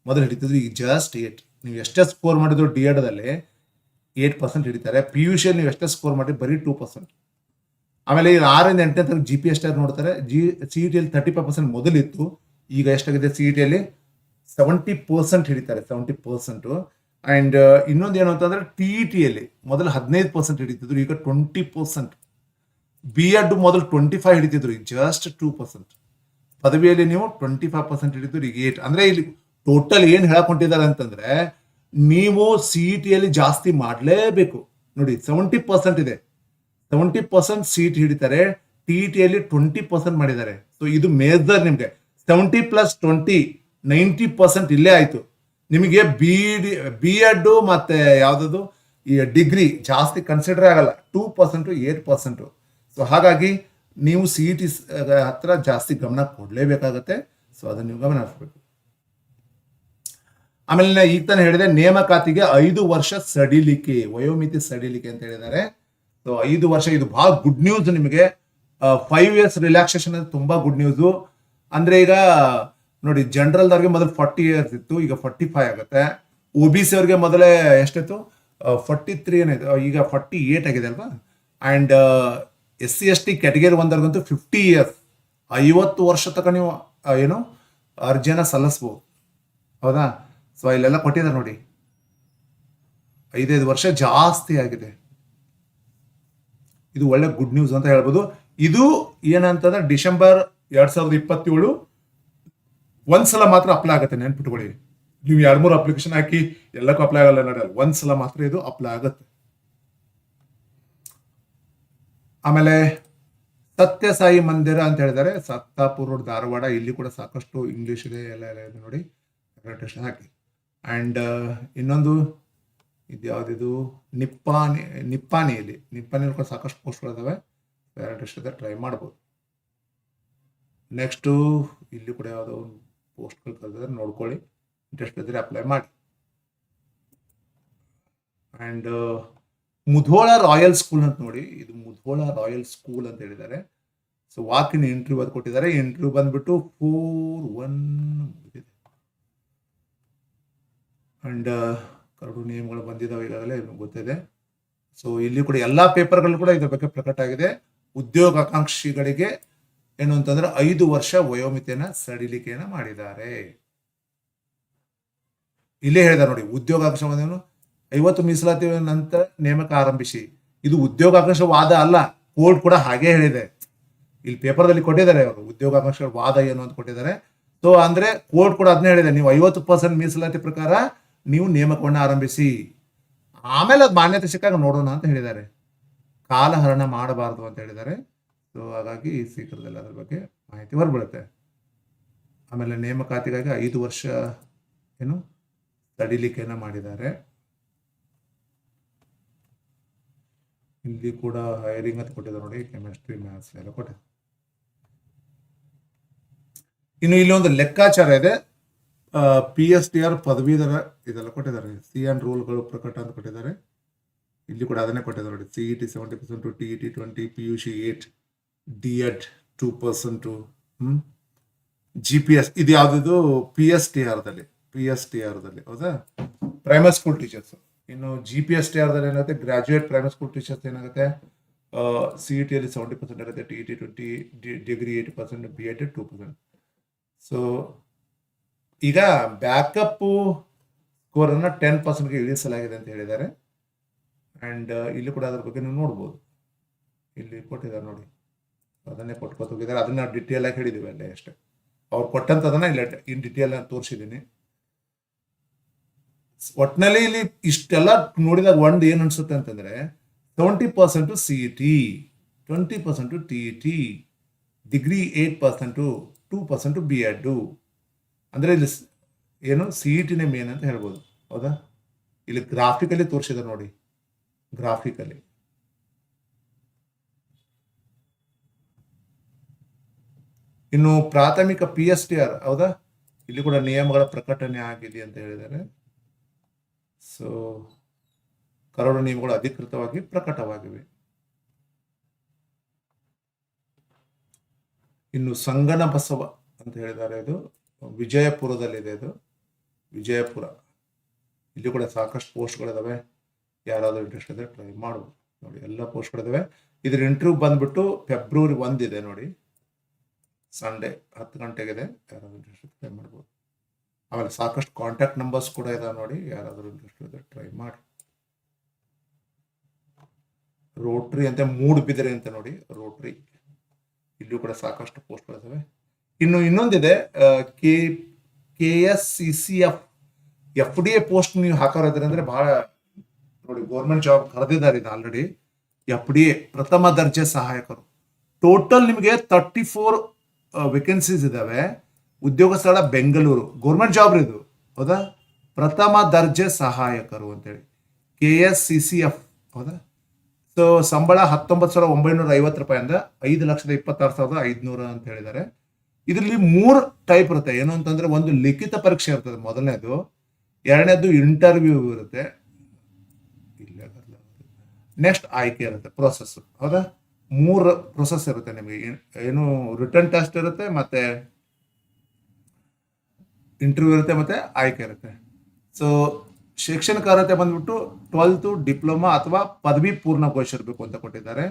ಮೊದಲು ಹಿಡಿತಿದ್ರು, ಈಗ ಜಸ್ಟ್ ಏಟ್ ನೀವು ಎಷ್ಟೇ ಸ್ಕೋರ್ ಮಾಡಿದ್ರು ಡಿ ಎಡ್ದಲ್ಲಿ ಏಟ್ ಪರ್ಸೆಂಟ್ ಹಿಡಿತಾರೆ. ಪಿ ಯು ಸಿಯಲ್ಲಿ ನೀವು ಎಷ್ಟೇ ಸ್ಕೋರ್ ಮಾಡಿ ಬರೀ ಟೂ ಪರ್ಸೆಂಟ್ ಆಮೇಲೆ ಈಗ ಆರರಿಂದ ಎಂಟನೇ ತನಕ ಜಿ ಪಿ ಎಸ್ ನೋಡ್ತಾರೆ. ಜಿ ಸಿ ಇ ಟಿಯಲ್ಲಿ ತರ್ಟಿ ಫೈವ್ ಪರ್ಸೆಂಟ್ ಮೊದಲಿತ್ತು. ಈಗ ಎಷ್ಟಾಗಿದೆ ಸಿ ಇ ಟಿಯಲ್ಲಿ ಸೆವೆಂಟಿ ಪರ್ಸೆಂಟ್ ಹಿಡಿತಾರೆ ಸೆವೆಂಟಿ ಪರ್ಸೆಂಟು ಆ್ಯಂಡ್ ಇನ್ನೊಂದು ಏನು ಅಂತಂದ್ರೆ ಟಿ ಇ ಟಿಯಲ್ಲಿ ಮೊದಲು ಹದಿನೈದು ಪರ್ಸೆಂಟ್ ಹಿಡಿತಿದ್ರು, ಈಗ ಟ್ವೆಂಟಿ ಪರ್ಸೆಂಟ್ ಬಿ ಎಡ್ ಮೊದಲು ಟ್ವೆಂಟಿ ಫೈವ್ ಹಿಡಿತಿದ್ರು, ಈಗ ಜಸ್ಟ್ ಟೂ ಪರ್ಸೆಂಟ್ ಪದವಿಯಲ್ಲಿ ನೀವು ಟ್ವೆಂಟಿ ಫೈವ್ ಪರ್ಸೆಂಟ್ ಹಿಡಿದ್ರು ಈಗ ಏಟ್ ಅಂದರೆ ಇಲ್ಲಿ ಟೋಟಲ್ ಏನು ಹೇಳಕೊಂಡಿದ್ದಾರೆ ಅಂತಂದ್ರೆ, ನೀವು ಸಿ ಇ ಟಿಯಲ್ಲಿ ಜಾಸ್ತಿ ಮಾಡಲೇಬೇಕು. ನೋಡಿ ಸೆವೆಂಟಿ ಪರ್ಸೆಂಟ್ ಇದೆ. ಸೆವೆಂಟಿ ಪರ್ಸೆಂಟ್ ಸೀಟ್ ಹಿಡಿತಾರೆ ಟಿ ಇ ಟಿಯಲ್ಲಿ ಟ್ವೆಂಟಿ ಪರ್ಸೆಂಟ್ ಮಾಡಿದ್ದಾರೆ. ಸೊ ಇದು ಮೇಜರ್ ನಿಮಗೆ. Seventy plus twenty ninety percent ಇಲ್ಲೇ ಆಯ್ತು. ನಿಮಗೆ ಬಿ ಡಿ ಬಿ ಎಡ್ ಮತ್ತೆ ಯಾವುದದು? ಈ ಡಿಗ್ರಿ ಜಾಸ್ತಿ ಕನ್ಸಿಡರ್ ಆಗಲ್ಲ. Two percent eight percent so ಹಾಗಾಗಿ ನೀವು ಸಿ ಇ ಟಿ ಹತ್ರ ಜಾಸ್ತಿ ಗಮನ ಕೊಡಲೇಬೇಕಾಗತ್ತೆ. ಸೊ ಅದನ್ನು ನೀವು ಗಮನ ಹರಿಸ್ಬೇಕು. ಆಮೇಲೆ ಈಗ ತಾನೇ ಹೇಳಿದೆ, ನೇಮಕಾತಿಗೆ ಐದು ವರ್ಷ ಸಡಿಲಿಕೆ, ವಯೋಮಿತಿ ಸಡಿಲಿಕೆ ಅಂತ ಹೇಳಿದ್ದಾರೆ. ಸೊ ಐದು ವರ್ಷ, ಇದು ಬಹಳ ಗುಡ್ ನ್ಯೂಸ್ ನಿಮಗೆ. ಫೈವ್ ಇಯರ್ಸ್ ರಿಲ್ಯಾಕ್ಸೇಷನ್ ಅಂದ್ರೆ ತುಂಬಾ ಗುಡ್ ನ್ಯೂಸು ಅಂದ್ರೆ ಈಗ, ನೋಡಿ ಜನರಲ್ದವ್ರಿಗೆ ಮೊದಲು ಫಾರ್ಟಿ ಇಯರ್ಸ್ ಇತ್ತು, ಈಗ ಫಾರ್ಟಿ ಫೈವ್ ಆಗುತ್ತೆ. ಒ ಬಿ ಸಿ ಅವ್ರಿಗೆ ಮೊದಲೇ ಎಷ್ಟಿತ್ತು? ಫಾರ್ಟಿ ತ್ರೀ ಏನಾಯ್ತು ಈಗ ಫಾರ್ಟಿ ಏಟ್ ಆಗಿದೆ ಅಲ್ವಾ? And S C S T category ಒಂದರ್ಗಂತೂ fifty years ಐವತ್ತು ವರ್ಷ ತನಕ ನೀವು ಏನು, ಅರ್ಜಿಯನ್ನು ಸಲ್ಲಿಸ್ಬೋದು. ಹೌದಾ? ಸೊ ಇಲ್ಲೆಲ್ಲ ಕೊಟ್ಟಿದ್ದಾರೆ ನೋಡಿ. ಐದೈದು ವರ್ಷ ಜಾಸ್ತಿ ಆಗಿದೆ. ಇದು ಒಳ್ಳೆ ಗುಡ್ ನ್ಯೂಸ್ ಅಂತ ಹೇಳ್ಬೋದು. ಇದು ಏನಂತಂದ್ರೆ ಡಿಸೆಂಬರ್ ಎರಡ್ ಸಾವಿರದ ಇಪ್ಪತ್ತೇಳು ಒಂದ್ಸಲ ಮಾತ್ರ ಅಪ್ಲೈ ಆಗುತ್ತೆ ನೆನ್ಪಿಟ್ಕೊಳ್ಳಿ. ನೀವು ಎರಡ್ ಮೂರು ಅಪ್ಲಿಕೇಶನ್ ಹಾಕಿ ಎಲ್ಲಕ್ಕೂ ಅಪ್ಲೈ ಆಗಲ್ಲ ನಡೆಯಲ್ಲ ಒಂದ್ಸಲ ಮಾತ್ರ ಇದು ಅಪ್ಲೈ ಆಗುತ್ತೆ. ಆಮೇಲೆ ಸತ್ಯ ಸಾಯಿ ಮಂದಿರ ಅಂತ ಹೇಳಿದ್ದಾರೆ. ಸತ್ತಾಪುರ ಧಾರವಾಡ, ಇಲ್ಲಿ ಕೂಡ ಸಾಕಷ್ಟು ಇಂಗ್ಲಿಷ್ ಇದೆ, ಎಲ್ಲ ಎಲ್ಲ ಇದೆ ನೋಡಿ. ಹಾಕಿ. ಆ್ಯಂಡ್ ಇನ್ನೊಂದು ಇದು ಯಾವುದಿದು? ನಿಪ್ಪಾನಿ, ನಿಪ್ಪಾನಿಯಲ್ಲಿ. ನಿಪ್ಪಾನಿಯಲ್ಲಿ ಕೂಡ ಸಾಕಷ್ಟು ಟೆಸ್ಟ್ ಇದೆ. ಟ್ರೈ ಮಾಡ್ಬೋದು. ನೆಕ್ಸ್ಟು ಇಲ್ಲಿ ಕೂಡ ಯಾವುದೋ ಒಂದು ಪೋಸ್ಟ್ಗಳು ಕಲಿತಿದ್ರೆ ನೋಡ್ಕೊಳ್ಳಿ. ಇಂಟ್ರೆಸ್ಟ್ ಇದ್ದರೆ ಅಪ್ಲೈ ಮಾಡಿ. ಆ್ಯಂಡ್ ಮುಧೋಳ ರಾಯಲ್ ಸ್ಕೂಲ್ ಅಂತ ನೋಡಿ. ಇದು ಮುಧೋಳ ರಾಯಲ್ ಸ್ಕೂಲ್ ಅಂತ ಹೇಳಿದ್ದಾರೆ. ಸೊ ವಾಕಿನ್ ಇಂಟರ್ವ್ಯೂ ಅದು ಕೊಟ್ಟಿದ್ದಾರೆ ಇಂಟರ್ವ್ಯೂ ಬಂದ್ಬಿಟ್ಟು ಫೋರ್ ಒನ್ ಅಂಡ್ ಕರಡು ನಿಯಮಗಳು ಬಂದಿದ್ದಾವೆ ಈಗಾಗಲೇ ಗೊತ್ತಿದೆ. ಸೊ ಇಲ್ಲಿ ಕೂಡ ಎಲ್ಲಾ ಪೇಪರ್ಗಳು ಕೂಡ ಇದ್ರ ಬಗ್ಗೆ ಪ್ರಕಟ ಆಗಿದೆ. ಉದ್ಯೋಗಾಕಾಂಕ್ಷಿಗಳಿಗೆ ಏನು ಅಂತಂದ್ರೆ ಐದು ವರ್ಷ ವಯೋಮಿತಿಯನ್ನ ಸಡಿಲಿಕೆಯನ್ನ ಮಾಡಿದ್ದಾರೆ. ಇಲ್ಲೇ ಹೇಳಿದ್ದಾರೆ ನೋಡಿ, ಉದ್ಯೋಗಾಕಾಂಕ್ಷ ಐವತ್ತು ಮೀಸಲಾತಿ ನಂತರ ನೇಮಕ ಆರಂಭಿಸಿ. ಇದು ಉದ್ಯೋಗ ಉದ್ಯೋಗಾಕಾಂಕ್ಷ ವಾದ ಅಲ್ಲ, ಕೋರ್ಟ್ ಕೂಡ ಹಾಗೆ ಹೇಳಿದೆ. ಇಲ್ಲಿ ಪೇಪರ್ದಲ್ಲಿ ಕೊಟ್ಟಿದ್ದಾರೆ ಅವರು ಉದ್ಯೋಗಾಕಾಂಕ್ಷ ವಾದ ಏನು ಅಂತ ಕೊಟ್ಟಿದ್ದಾರೆ. ಸೊ ಅಂದ್ರೆ ಕೋರ್ಟ್ ಕೂಡ ಅದನ್ನೇ ಹೇಳಿದೆ, ನೀವು ಐವತ್ತು ಪರ್ಸೆಂಟ್ ಮೀಸಲಾತಿ ಪ್ರಕಾರ ನೀವು ನೇಮಕವನ್ನು ಆರಂಭಿಸಿ, ಆಮೇಲೆ ಅದು ಮಾನ್ಯತೆ ಸಿಕ್ಕಾಗ ನೋಡೋಣ ಅಂತ ಹೇಳಿದ್ದಾರೆ. ಕಾಲಹರಣ ಮಾಡಬಾರದು ಅಂತ ಹೇಳಿದ್ದಾರೆ. ಸೊ ಹಾಗಾಗಿ ಶೀಘ್ರದಲ್ಲಿ ಅದ್ರ ಬಗ್ಗೆ ಮಾಹಿತಿ ಹೊರಬೀಳುತ್ತೆ. ಆಮೇಲೆ ನೇಮಕಾತಿಗಾಗಿ ಐದು ವರ್ಷ ಏನು ತಡಿಲಿಕ್ಕೆನ ಮಾಡಿದ್ದಾರೆ. ಇಲ್ಲಿ ಕೂಡ ಹೈರಿಂಗ್ ಅಂತ ಕೊಟ್ಟಿದ್ದಾರೆ ನೋಡಿ ಕೆಮಿಸ್ಟ್ರಿ ಮ್ಯಾಥ್ಸ್ ಎಲ್ಲ ಕೊಟ್ಟಿದ್ದಾರೆ. ಇನ್ನು ಇಲ್ಲಿ ಒಂದು ಲೆಕ್ಕಾಚಾರ ಇದೆ. ಪಿ ಎಸ್ ಟಿ ಆರ್ ಪದವೀಧರ ಇದೆಲ್ಲ ಕೊಟ್ಟಿದ್ದಾರೆ ಸಿ ಆ್ಯಂಡ್ ರೂಲ್ಗಳು ಪ್ರಕಟ ಅಂತ ಕೊಟ್ಟಿದ್ದಾರೆ. ಇಲ್ಲಿ ಕೂಡ ಅದನ್ನೇ ಕೊಟ್ಟಿದ್ದಾರೆ ನೋಡಿ. C E T seventy percent T E T twenty P U C eight D Ed two percent ಹ್ಞೂ ಜಿ ಪಿ ಎಸ್ ಇದು ಯಾವುದಿದು? ಪಿ ಎಸ್ ಟಿ ಆರ್ದಲ್ಲಿ ಪಿ ಎಸ್ ಟಿ ಆರ್ದಲ್ಲಿ ಹೌದಾ? ಪ್ರೈಮರಿ ಸ್ಕೂಲ್ ಟೀಚರ್ಸ್ ಇನ್ನು ಜಿ ಪಿ ಎಸ್ ಟಿ ಆರ್ದಲ್ಲಿ ಏನಾಗುತ್ತೆ? Graduate primary school teachers ಏನಾಗುತ್ತೆ? ಸಿ ಇ ಟಿಯಲ್ಲಿ ಸೆವೆಂಟಿ ಪರ್ಸೆಂಟ್ ಆಗುತ್ತೆ T E T twenty degree eighty percent B Ed two percent so ಈಗ ಬ್ಯಾಕಪ್ ಸ್ಕೋರನ್ನು ಟೆನ್ ಪರ್ಸೆಂಟ್ಗೆ ಇಳಿಸಲಾಗಿದೆ ಅಂತ ಹೇಳಿದ್ದಾರೆ. ಆ್ಯಂಡ್ ಇಲ್ಲಿ ಕೂಡ ಅದ್ರ ಬಗ್ಗೆ ನೀವು ನೋಡ್ಬೋದು. ಇಲ್ಲಿ ಕೊಟ್ಟಿದ್ದಾರೆ ನೋಡಿ. ಅದನ್ನೇ ಕೊಟ್ಕೊತ ಹೋಗಿದ್ದಾರೆ. ಅದನ್ನ ಡಿಟೇಲ್ ಆಗಿ ಹೇಳಿದ್ದೀವಿ ಅಲ್ಲೇ ಅಷ್ಟೇ. ಅವ್ರು ಕೊಟ್ಟಂತದನ್ನ ಇಲ್ಲ, ಇನ್ ಡಿಟೇಲ್ ತೋರಿಸಿದ್ದೀನಿ. ಒಟ್ನಲ್ಲಿ ಇಲ್ಲಿ ಇಷ್ಟೆಲ್ಲ ನೋಡಿದಾಗ ಒಂದು ಏನು ಅನ್ಸುತ್ತೆ ಅಂತಂದ್ರೆ twenty percent C E T twenty percent T T degree eight percent two percent B Ed ಅಂದರೆ ಇಲ್ಲಿ ಏನು ಸಿ ಇ ಟಿನೇ ಮೇನ್ ಅಂತ ಹೇಳ್ಬೋದು. ಹೌದಾ? ಇಲ್ಲಿ ಗ್ರಾಫಿಕಲಿ ತೋರಿಸಿದೆ ನೋಡಿ. ಗ್ರಾಫಿಕಲಿ ಇನ್ನು ಪ್ರಾಥಮಿಕ ಪಿ ಎಸ್ ಟಿ ಆರ್ ಹೌದಾ? ಇಲ್ಲಿ ಕೂಡ ನಿಯಮಗಳ ಪ್ರಕಟಣೆ ಆಗಿದೆ ಅಂತ ಹೇಳಿದ್ದಾರೆ. ಸೊ ಕರೋಡ ನಿಯಮಗಳು ಅಧಿಕೃತವಾಗಿ ಪ್ರಕಟವಾಗಿವೆ. ಇನ್ನು ಸಂಗನ ಬಸವ ಅಂತ ಹೇಳಿದ್ದಾರೆ ಇದು ವಿಜಯಪುರದಲ್ಲಿದೆ ಇದು ವಿಜಯಪುರ. ಇಲ್ಲಿ ಕೂಡ ಸಾಕಷ್ಟು ಪೋಸ್ಟ್ಗಳಿದಾವೆ. ಯಾರಾದರೂ ಇಂಟ್ರೆಸ್ಟ್ ಇದ್ದರೆ ಟ್ರೈ ಮಾಡ್ಬೋದು. ನೋಡಿ, ಎಲ್ಲ ಪೋಸ್ಟ್ಗಳಿದಾವೆ. ಇದ್ರ ಇಂಟರ್ವ್ಯೂ ಬಂದ್ಬಿಟ್ಟು ಫೆಬ್ರವರಿ ಒಂದಿದೆ ನೋಡಿ. ಸಂಡೇ ಹತ್ತು ಗಂಟೆಗಿದೆ. ಯಾರಾದರೂ ಇಂಟ್ರೆಸ್ಟ್ ಟ್ರೈ ಮಾಡ್ಬೋದು. ಆಮೇಲೆ ಸಾಕಷ್ಟು ಕಾಂಟ್ಯಾಕ್ಟ್ ನಂಬರ್ಸ್ ಕೂಡ ಇದಾವೆ ನೋಡಿ. ಯಾರಾದರೂ ಇಂಟ್ರೆಸ್ಟ್ ಇದ್ದರೆ ಟ್ರೈ ಮಾಡಿ. ರೋಟ್ರಿ ಅಂತ ಮೂಡ್ ಬಿದಿರೆ ಅಂತ ನೋಡಿ. ರೋಟ್ರಿ ಇಲ್ಲೂ ಕೂಡ ಸಾಕಷ್ಟು ಪೋಸ್ಟ್ಗಳಿದಾವೆ. ಇನ್ನು ಇನ್ನೊಂದಿದೆ K K S C C F F D A post ನೀವು ಹಾಕೋರಿದ್ರೆ ಅಂದ್ರೆ ಬಹಳ ನೋಡಿ ಗೌರ್ಮೆಂಟ್ ಜಾಬ್ ಕರೆದಿದ್ದಾರೆ ಇದು ಆಲ್ರೆಡಿ ಎಫ್ ಡಿ ಎ ಪ್ರಥಮ ದರ್ಜೆ ಸಹಾಯಕರು. ಟೋಟಲ್ ನಿಮಗೆ ತರ್ಟಿ ಫೋರ್ ವೇಕೆನ್ಸೀಸ್ ಇದಾವೆ. ಉದ್ಯೋಗ ಸ್ಥಳ ಬೆಂಗಳೂರು ಗೌರ್ಮೆಂಟ್ ಜಾಬ್ ಇದು. ಹೌದಾ? ಪ್ರಥಮ ದರ್ಜೆ ಸಹಾಯಕರು ಅಂತೇಳಿ. K S C C F, ಹೌದಾ? ಸೊ ಸಂಬಳ ಹತ್ತೊಂಬತ್ತು ಸಾವಿರದ ಒಂಬೈನೂರ ಐವತ್ತು ರೂಪಾಯಿಂದ ಐದು ಲಕ್ಷದ ಇಪ್ಪತ್ತಾರು ಸಾವಿರದ ಐದುನೂರ ಅಂತ ಹೇಳಿದ್ದಾರೆ. ಇದರಲ್ಲಿ ಮೂರು ಟೈಪ್ ಇರುತ್ತೆ. ಏನು ಅಂತಂದ್ರೆ ಒಂದು ಲಿಖಿತ ಪರೀಕ್ಷೆ ಇರ್ತದೆ ಮೊದಲನೇದು, ಎರಡನೇದು ಇಂಟರ್ವ್ಯೂ ಇರುತ್ತೆ. ನೆಕ್ಸ್ಟ್ ಆಯ್ಕೆ ಇರುತ್ತೆ ಪ್ರೊಸೆಸ್ ಹೌದಾ? ಮೂರು ಪ್ರೊಸೆಸ್ ಇರುತ್ತೆ ನಿಮಗೆ. ಏನು ರಿಟರ್ನ್ ಟೆಸ್ಟ್ ಇರುತ್ತೆ ಮತ್ತೆ ಇಂಟರ್ವ್ಯೂ ಇರುತ್ತೆ ಮತ್ತೆ ಆಯ್ಕೆ ಇರುತ್ತೆ. ಸೊ ಶೈಕ್ಷಣಿಕ ಅರ್ಹತೆ ಬಂದ್ಬಿಟ್ಟು ಟ್ವೆಲ್ತು ಡಿಪ್ಲೊಮಾ ಅಥವಾ ಪದವಿ ಪೂರ್ಣ ಪೂರ್ಣಗೊಳಿಸಿರ್ಬೇಕು ಅಂತ ಕೊಟ್ಟಿದ್ದಾರೆ.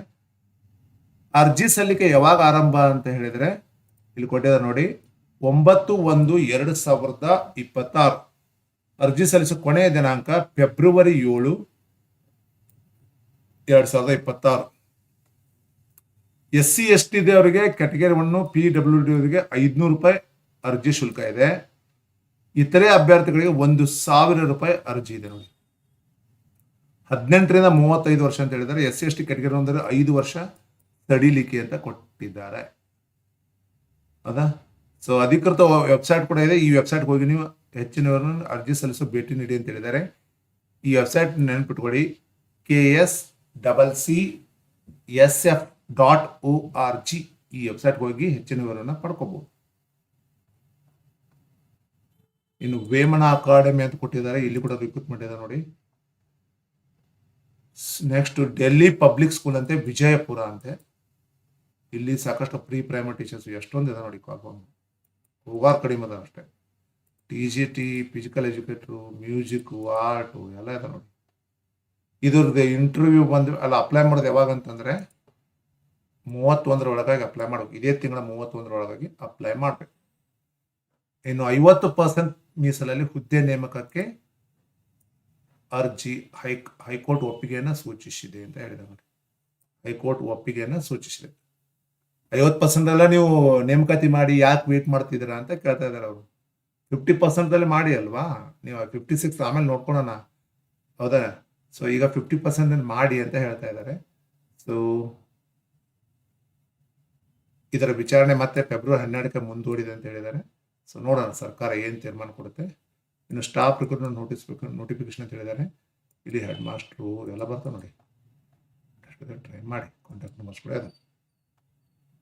ಅರ್ಜಿ ಸಲ್ಲಿಕೆ ಯಾವಾಗ ಆರಂಭ ಅಂತ ಹೇಳಿದ್ರೆ ಇಲ್ಲಿ ಕೊಟ್ಟಿದ್ದಾರೆ ನೋಡಿ, ಒಂಬತ್ತು ಒಂದು ಎರಡು ಸಾವಿರದ ಇಪ್ಪತ್ತಾರು. ಅರ್ಜಿ ಸಲ್ಲಿಸೋ ಕೊನೆಯ ದಿನಾಂಕ ಫೆಬ್ರವರಿ ಏಳು, ಎರಡು ಸಾವಿರದ ಇಪ್ಪತ್ತಾರು. ಎಸ್ ಸಿ ಎಸ್ ಟಿ ಅವರಿಗೆ category one P W D ಅವರಿಗೆ ಐದುನೂರು ರೂಪಾಯಿ ಅರ್ಜಿ ಶುಲ್ಕ ಇದೆ. ಇತರೆ ಅಭ್ಯರ್ಥಿಗಳಿಗೆ ಒಂದು ಸಾವಿರ ರೂಪಾಯಿ ಅರ್ಜಿ ಇದೆ ನೋಡಿ. ಹದಿನೆಂಟರಿಂದ ಮೂವತ್ತೈದು ವರ್ಷ ಅಂತ ಹೇಳಿದ್ದಾರೆ. S C S T category ಒಂದರೆ ಐದು ವರ್ಷ ತಡಿಲಿಕ್ಕೆ ಅಂತ ಕೊಟ್ಟಿದ್ದಾರೆ. ಹೌದಾ ಸೊ ಅಧಿಕೃತ ವೆಬ್ಸೈಟ್ ಕೂಡ ಇದೆ. ಈ ವೆಬ್ಸೈಟ್ಗೆ ಹೋಗಿ ನೀವು ಹೆಚ್ಚಿನವರನ್ನು ಅರ್ಜಿ ಸಲ್ಲಿಸೋ ಭೇಟಿ ನೀಡಿ ಅಂತ ಹೇಳಿದ್ದಾರೆ. ಈ ವೆಬ್ಸೈಟ್ ನೆನ್ಪಿಟ್ಕೊಳ್ಳಿ. K S double C S F dot O R G ಈ ವೆಬ್ಸೈಟ್ಗೆ ಹೋಗಿ ಹೆಚ್ಚಿನ ವಿವರವನ್ನು ಪಡ್ಕೋಬಹುದು ಇನ್ನು ವೇಮನ ಅಕಾಡೆಮಿ ಅಂತ ಕೊಟ್ಟಿದ್ದಾರೆ. ಇಲ್ಲಿ ಕೂಡ ರಿಕ್ರೂಟ್ಮೆಂಟ್ ಇದೆ ನೋಡಿ. ನೆಕ್ಸ್ಟ್ ಡೆಲ್ಲಿ ಪಬ್ಲಿಕ್ ಸ್ಕೂಲ್ ಅಂತೆ, ವಿಜಯಪುರ ಅಂತೆ. ಇಲ್ಲಿ ಸಾಕಷ್ಟು ಪ್ರೀ ಪ್ರೈಮರಿ ಟೀಚರ್ಸ್ ಎಷ್ಟೊಂದು ಇದೆ ನೋಡಿ ಕಾಲ್ಫಾರ್ಮ್ ಹೋಗೋದು ಕಡಿಮೆ ಅದ ಅಷ್ಟೇ. ಟಿ ಜಿ ಟಿ ಫಿಸಿಕಲ್ ಎಜುಕೇಟ್ರು ಮ್ಯೂಸಿಕ್ ಆರ್ಟು ಎಲ್ಲ ಇದೆ ನೋಡಿ. ಇದ್ರದ್ದು ಇಂಟರ್ವ್ಯೂ ಬಂದು ಅಲ್ಲ ಅಪ್ಲೈ ಮಾಡೋದು ಯಾವಾಗ ಅಂತಂದ್ರೆ ಮೂವತ್ತೊಂದರ ಒಳಗಾಗಿ ಅಪ್ಲೈ ಮಾಡಬೇಕು. ಇದೇ ತಿಂಗಳ ಮೂವತ್ತೊಂದರ ಒಳಗಾಗಿ ಅಪ್ಲೈ ಮಾಡಬೇಕು. ಇನ್ನು ಐವತ್ತು ಪರ್ಸೆಂಟ್ ಮೀಸಲಲ್ಲಿ ಹುದ್ದೆ ನೇಮಕಕ್ಕೆ ಅರ್ಜಿ ಹೈ ಹೈಕೋರ್ಟ್ ಒಪ್ಪಿಗೆಯನ್ನು ಸೂಚಿಸಿದೆ ಅಂತ ಹೇಳಿದೆ ನೋಡಿ. ಹೈಕೋರ್ಟ್ ಒಪ್ಪಿಗೆಯನ್ನು ಸೂಚಿಸಿದೆ. ಐವತ್ತು ಪರ್ಸೆಂಟ್ ಎಲ್ಲ ನೀವು ನೇಮಕಾತಿ ಮಾಡಿ ಯಾಕೆ ವೇಟ್ ಮಾಡ್ತಿದ್ದೀರಾ ಅಂತ ಕೇಳ್ತಾ ಇದ್ದಾರೆ ಅವರು. ಫಿಫ್ಟಿ ಪರ್ಸೆಂಟಲ್ಲಿ ಮಾಡಿ ಅಲ್ವಾ? ನೀವು ಫಿಫ್ಟಿ ಸಿಕ್ಸ್ ಆಮೇಲೆ ನೋಡ್ಕೊಳೋಣ. ಹೌದಾ? ಸೊ ಈಗ ಫಿಫ್ಟಿ ಪರ್ಸೆಂಟಲ್ಲಿ ಮಾಡಿ ಅಂತ ಹೇಳ್ತಾ ಇದ್ದಾರೆ. ಸೊ ಇದರ ವಿಚಾರಣೆ ಮತ್ತೆ ಫೆಬ್ರವರಿ ಹನ್ನೆರಡಕ್ಕೆ ಮುಂದೂಡಿದೆ ಅಂತ ಹೇಳಿದ್ದಾರೆ. ಸೊ ನೋಡೋಣ ಸರ್ಕಾರ ಏನು ತೀರ್ಮಾನ ಕೊಡುತ್ತೆ. ಇನ್ನು ಸ್ಟಾಫ್ ರಿಕ್ರೂಟ್ಮೆಂಟ್ ನೋಟಿಸ್ ನೋಟಿಫಿಕೇಶನ್ ಅಂತ ಹೇಳಿದ್ದಾರೆ. ಇಲ್ಲಿ ಹೆಡ್ ಮಾಸ್ಟ್ರು ಎಲ್ಲ ಬರ್ತಾವೆ ನೋಡಿ. ಟ್ರೈ ಮಾಡಿ ಕಾಂಟ್ಯಾಕ್ಟ್ ನಂಬರ್ಸ್ ಕೂಡ ಇದೆ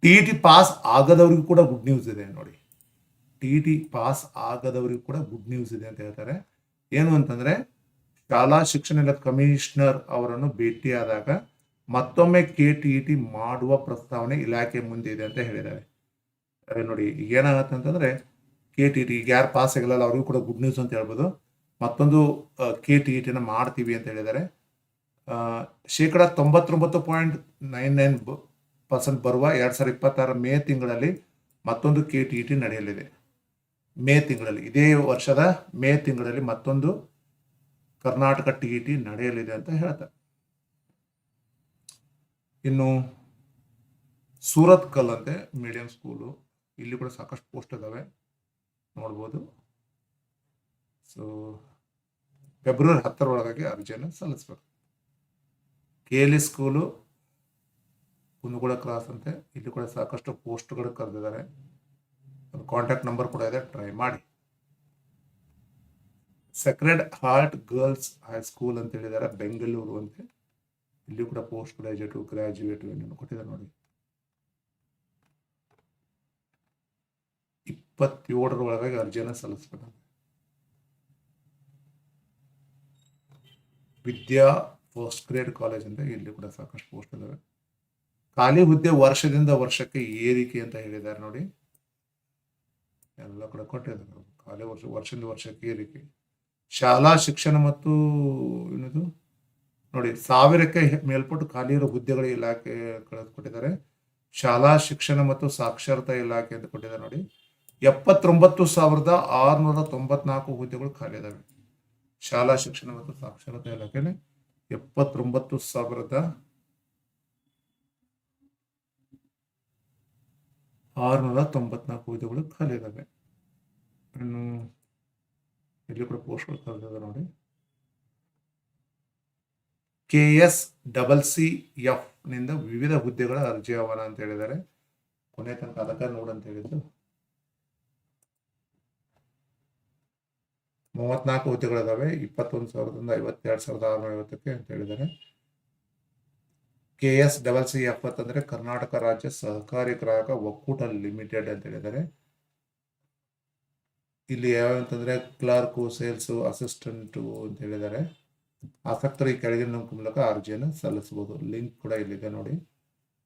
ಟಿ ಟಿ ಪಾಸ್ ಆಗದವ್ರಿಗೂ ಕೂಡ ಗುಡ್ ನ್ಯೂಸ್ ಇದೆ ನೋಡಿ. ಟಿ ಟಿ ಪಾಸ್ ಆಗದವರಿಗೂ ಕೂಡ ಗುಡ್ ನ್ಯೂಸ್ ಇದೆ ಅಂತ ಹೇಳ್ತಾರೆ. ಏನು ಅಂತಂದ್ರೆ, ಶಾಲಾ ಶಿಕ್ಷಣ ಇಲಾಖೆ ಕಮಿಷನರ್ ಅವರನ್ನು ಭೇಟಿಯಾದಾಗ ಮತ್ತೊಮ್ಮೆ ಕೆ ಟಿ ಟಿ ಮಾಡುವ ಪ್ರಸ್ತಾವನೆ ಇಲಾಖೆ ಮುಂದೆ ಇದೆ ಅಂತ ಹೇಳಿದ್ದಾರೆ. ನೋಡಿ ಏನಾಗತ್ತೆ ಅಂತಂದ್ರೆ ಕೆ ಟಿ ಟಿ ಯಾರು ಪಾಸ್ ಆಗಲ್ಲ ಅವ್ರಿಗೂ ಕೂಡ ಗುಡ್ ನ್ಯೂಸ್ ಅಂತ ಹೇಳ್ಬೋದು. ಮತ್ತೊಂದು ಕೆ ಟಿ ಟಿನ ಮಾಡ್ತೀವಿ ಅಂತ ಹೇಳಿದ್ದಾರೆ. ಶೇಕಡ ತೊಂಬತ್ತೊಂಬತ್ತು ಪಾಯಿಂಟ್ ನೈನ್ ನೈನ್ ಪರ್ಸೆಂಟ್ ಬರುವ ಎರಡು ಸಾವಿರದ ಇಪ್ಪತ್ತಾರ ಮೇ ತಿಂಗಳಲ್ಲಿ ಮತ್ತೊಂದು ಕೆ ಟಿ ಟಿ ನಡೆಯಲಿದೆ. ಮೇ ತಿಂಗಳಲ್ಲಿ, ಇದೇ ವರ್ಷದ ಮೇ ತಿಂಗಳಲ್ಲಿ ಮತ್ತೊಂದು ಕರ್ನಾಟಕ ಟಿ ಟಿ ನಡೆಯಲಿದೆ ಅಂತ ಹೇಳ್ತಾರೆ. ಇನ್ನು ಸೂರತ್ ಕಲ್ ಅಂತೆ ಮೀಡಿಯಂ ಸ್ಕೂಲು ಇಲ್ಲಿ ಕೂಡ ಸಾಕಷ್ಟು ಪೋಸ್ಟ್ ಇದಾವೆ. ನೋಡ್ಬೋದು. ಸೊ ಫೆಬ್ರವರಿ ಹತ್ತರೊಳಗಾಗಿ ಅರ್ಜಿಯನ್ನು ಸಲ್ಲಿಸ್ಬೇಕು. K L E school Kundgol cross ಅಂತೆ. ಇಲ್ಲಿ ಕೂಡ ಸಾಕಷ್ಟು ಪೋಸ್ಟ್ಗಳು ಕರೆದಿದ್ದಾರೆ ಕಾಂಟ್ಯಾಕ್ಟ್ ನಂಬರ್ ಕೂಡ ಇದೆ. ಟ್ರೈ ಮಾಡಿ. ಸೆಕ್ರೆಡ್ ಹಾರ್ಟ್ ಗರ್ಲ್ಸ್ ಹೈಸ್ಕೂಲ್ ಅಂತ ಹೇಳಿದ್ದಾರೆ ಬೆಂಗಳೂರು ಅಂತೆ. ಇಲ್ಲಿ ಕೂಡ ಪೋಸ್ಟ್ ಗ್ರಾಜುಯೇಟ್ ಗ್ರಾಜುಯೇಟ್ ಏನೇನು ಕೊಟ್ಟಿದ್ದಾರೆ ನೋಡಿ. ಇಪ್ಪತ್ತೇಳರ ಒಳಗಾಗಿ ಅರ್ಜಿಯನ್ನು ಸಲ್ಲಿಸ್ಬೇಕು ವಿದ್ಯಾ ಫಸ್ಟ್ ಗ್ರೇಡ್ ಕಾಲೇಜ್ ಅಂತ. ಇಲ್ಲಿ ಕೂಡ ಸಾಕಷ್ಟು ಪೋಸ್ಟ್ ಇದಾವೆ ಖಾಲಿ ಹುದ್ದೆ ವರ್ಷದಿಂದ ವರ್ಷಕ್ಕೆ ಏರಿಕೆ ಅಂತ ಹೇಳಿದ್ದಾರೆ ನೋಡಿ. ಎಲ್ಲ ಕಡೆ ಕೊಟ್ಟಿದ್ದಾರೆ. ಖಾಲಿ ವರ್ಷ, ವರ್ಷದಿಂದ ವರ್ಷಕ್ಕೆ ಏರಿಕೆ. ಶಾಲಾ ಶಿಕ್ಷಣ ಮತ್ತು ಏನದು? ನೋಡಿ, ಸಾವಿರಕ್ಕೆ ಮೇಲ್ಪಟ್ಟು ಖಾಲಿ ಇರೋ ಹುದ್ದೆಗಳ ಇಲಾಖೆ ಕೊಟ್ಟಿದ್ದಾರೆ. ಶಾಲಾ ಶಿಕ್ಷಣ ಮತ್ತು ಸಾಕ್ಷರತಾ ಇಲಾಖೆ ಅಂತ ಕೊಟ್ಟಿದ್ದಾರೆ ನೋಡಿ. ಎಪ್ಪತ್ತೊಂಬತ್ತು ಸಾವಿರದ ಆರುನೂರ ತೊಂಬತ್ನಾಲ್ಕು ಹುದ್ದೆಗಳು ಖಾಲಿ ಇದಾವೆ ಶಾಲಾ ಶಿಕ್ಷಣ ಮತ್ತು ಸಾಕ್ಷರತಾ ಇಲಾಖೆಯಲ್ಲಿ ಎಪ್ಪತ್ತೊಂಬತ್ತು ಸಾವಿರದ ಆರುನೂರ ತೊಂಬತ್ನಾಲ್ಕು ಹುದ್ದೆಗಳು ಖಾಲಿ ಇದಾವೆ ಇನ್ನು ಇಲ್ಲಿ ಕೂಡ ಪೋಸ್ಟ್ಗಳು ಇದಾವೆ ನೋಡಿ. ಕೆ ಎಸ್ ಡಬಲ್ ಸಿ ಎಫ್ನಿಂದ ವಿವಿಧ ಹುದ್ದೆಗಳ ಅರ್ಜಿ ಆಹ್ವಾನ ಅಂತ ಹೇಳಿದ್ದಾರೆ. ಕೊನೆ ತನಕ ಅದಕ್ಕೆ ಅಂತ ಹೇಳಿದ್ದು ಮೂವತ್ನಾಲ್ಕು ಹುದ್ದೆಗಳಿದಾವೆ. ಇಪ್ಪತ್ತೊಂದು ಸಾವಿರದಿಂದ ಐವತ್ತೆರಡು ಸಾವಿರದ ಆರುನೂರ ಐವತ್ತಕ್ಕೆ ಅಂತ ಹೇಳಿದ್ದಾರೆ. K S double C F ಅಂತಂದ್ರೆ ಕರ್ನಾಟಕ ರಾಜ್ಯ ಸಹಕಾರಿ ಗ್ರಾಹಕ ಒಕ್ಕೂಟ ಲಿಮಿಟೆಡ್ ಅಂತ ಹೇಳಿದ್ದಾರೆ. ಇಲ್ಲಿ ಯಾವ ಅಂತಂದ್ರೆ ಕ್ಲರ್ಕು, ಸೇಲ್ಸು, ಅಸಿಸ್ಟೆಂಟು ಅಂತ ಹೇಳಿದ್ದಾರೆ. ಆಸಕ್ತರು ಈ ಕೆಳಗಿನ ಮೂಲಕ ಅರ್ಜಿಯನ್ನು ಸಲ್ಲಿಸಬಹುದು. ಲಿಂಕ್ ಕೂಡ ಇಲ್ಲಿದೆ ನೋಡಿ.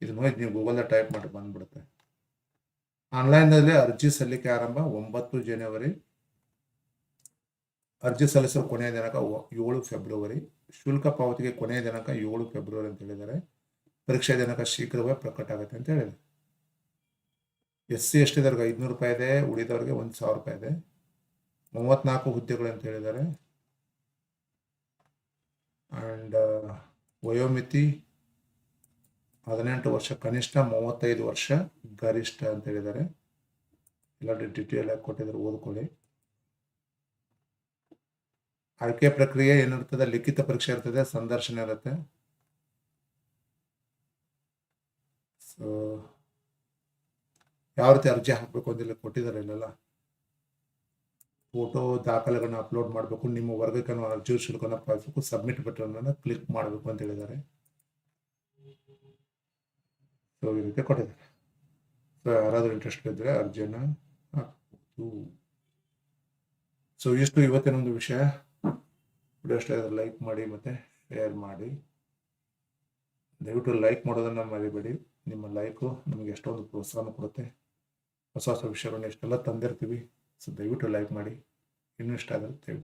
ಇದು ಹೋಗಿ ನೀವು ಗೂಗಲ್ ಟೈಪ್ ಮಾಡಿ ಬಂದ್ಬಿಡುತ್ತೆ. ಆನ್ಲೈನ್ನಲ್ಲಿ ಅರ್ಜಿ ಸಲ್ಲಿಕೆ ಆರಂಭ ಒಂಬತ್ತು ಜನವರಿ, ಅರ್ಜಿ ಸಲ್ಲಿಸಲು ಕೊನೆಯ ದಿನಾಂಕ ಏಳು ಫೆಬ್ರವರಿ, ಶುಲ್ಕ ಪಾವತಿಗೆ ಕೊನೆಯ ದಿನಾಂಕ ಏಳು ಫೆಬ್ರವರಿ ಅಂತ ಹೇಳಿದ್ದಾರೆ. ಪರೀಕ್ಷಾ ದಿನಾಂಕ ಶೀಘ್ರವೇ ಪ್ರಕಟ ಆಗುತ್ತೆ ಅಂತ ಹೇಳಿದೆ ಎಸ್ ಸಿ ಎಸ್ ಐದುನೂರು ರೂಪಾಯಿ ಇದೆ, ಉಳಿದವ್ರಿಗೆ ಒಂದು ಸಾವಿರ ರೂಪಾಯಿ ಇದೆ. ಮೂವತ್ನಾಲ್ಕು ಹುದ್ದೆಗಳು ಅಂತ ಹೇಳಿದ್ದಾರೆ. ಆ್ಯಂಡ್ ವಯೋಮಿತಿ ಹದಿನೆಂಟು ವರ್ಷ, ಕನಿಷ್ಠ ಮೂವತ್ತೈದು ವರ್ಷ ಗರಿಷ್ಠ ಅಂತ ಹೇಳಿದ್ದಾರೆ. ಎಲ್ಲ ಡಿಟೇಲ್ ಆಗಿ ಕೊಟ್ಟಿದ್ದಾರೆ, ಓದ್ಕೊಳ್ಳಿ. ಆಯ್ಕೆ ಪ್ರಕ್ರಿಯೆ ಏನಿರ್ತದೆ, ಲಿಖಿತ ಪರೀಕ್ಷೆ ಇರ್ತದೆ, ಸಂದರ್ಶನ ಇರುತ್ತೆ. ಸೊ ಯಾವ ರೀತಿ ಅರ್ಜಿ ಹಾಕಬೇಕು ಅಂತ ಇಲ್ಲಿ ಕೊಟ್ಟಿದ್ದಾರೆ ಇಲ್ಲೆಲ್ಲ? ಫೋಟೋ ದಾಖಲೆಗಳನ್ನ ಅಪ್ಲೋಡ್ ಮಾಡಬೇಕು, ನಿಮ್ಮ ವರ್ಗಕ್ಕೆ ಅರ್ಜಿ ಶುಲ್ಕನ ಪಾಲಿಸಬೇಕು ಸಬ್ಮಿಟ್ ಬಟನ್ ಕ್ಲಿಕ್ ಮಾಡಬೇಕು ಅಂತ ಹೇಳಿದ್ದಾರೆ. ಸೊ ಈ ರೀತಿ ಕೊಟ್ಟಿದ್ದಾರೆ. ಸೊ ಯಾರಾದರೂ ಇಂಟ್ರೆಸ್ಟ್ ಇದ್ದರೆ ಅರ್ಜಿಯನ್ನು ಹಾಕ್ಬೋದು. ಸೊ ಇಷ್ಟು ಇವತ್ತಿನ ಒಂದು ವಿಷಯ. ಲೈಕ್ ಮಾಡಿ ಮತ್ತೆ ಶೇರ್ ಮಾಡಿ. ದಯವಿಟ್ಟು ಲೈಕ್ ಮಾಡೋದನ್ನು ಮರಿಬೇಡಿ. ನಿಮ್ಮ ಲೈಕು ನಮಗೆ ಎಷ್ಟೊಂದು ಪ್ರೋತ್ಸಾಹ ಕೊಡುತ್ತೆ. ಹೊಸ ಹೊಸ ವಿಷಯಗಳನ್ನ ಎಷ್ಟೆಲ್ಲ ತಂದಿರ್ತೀವಿ. ಸೊ ದಯವಿಟ್ಟು ಲೈಕ್ ಮಾಡಿ. ಇನ್ನೂ ಇಷ್ಟ ದಯವಿಟ್ಟು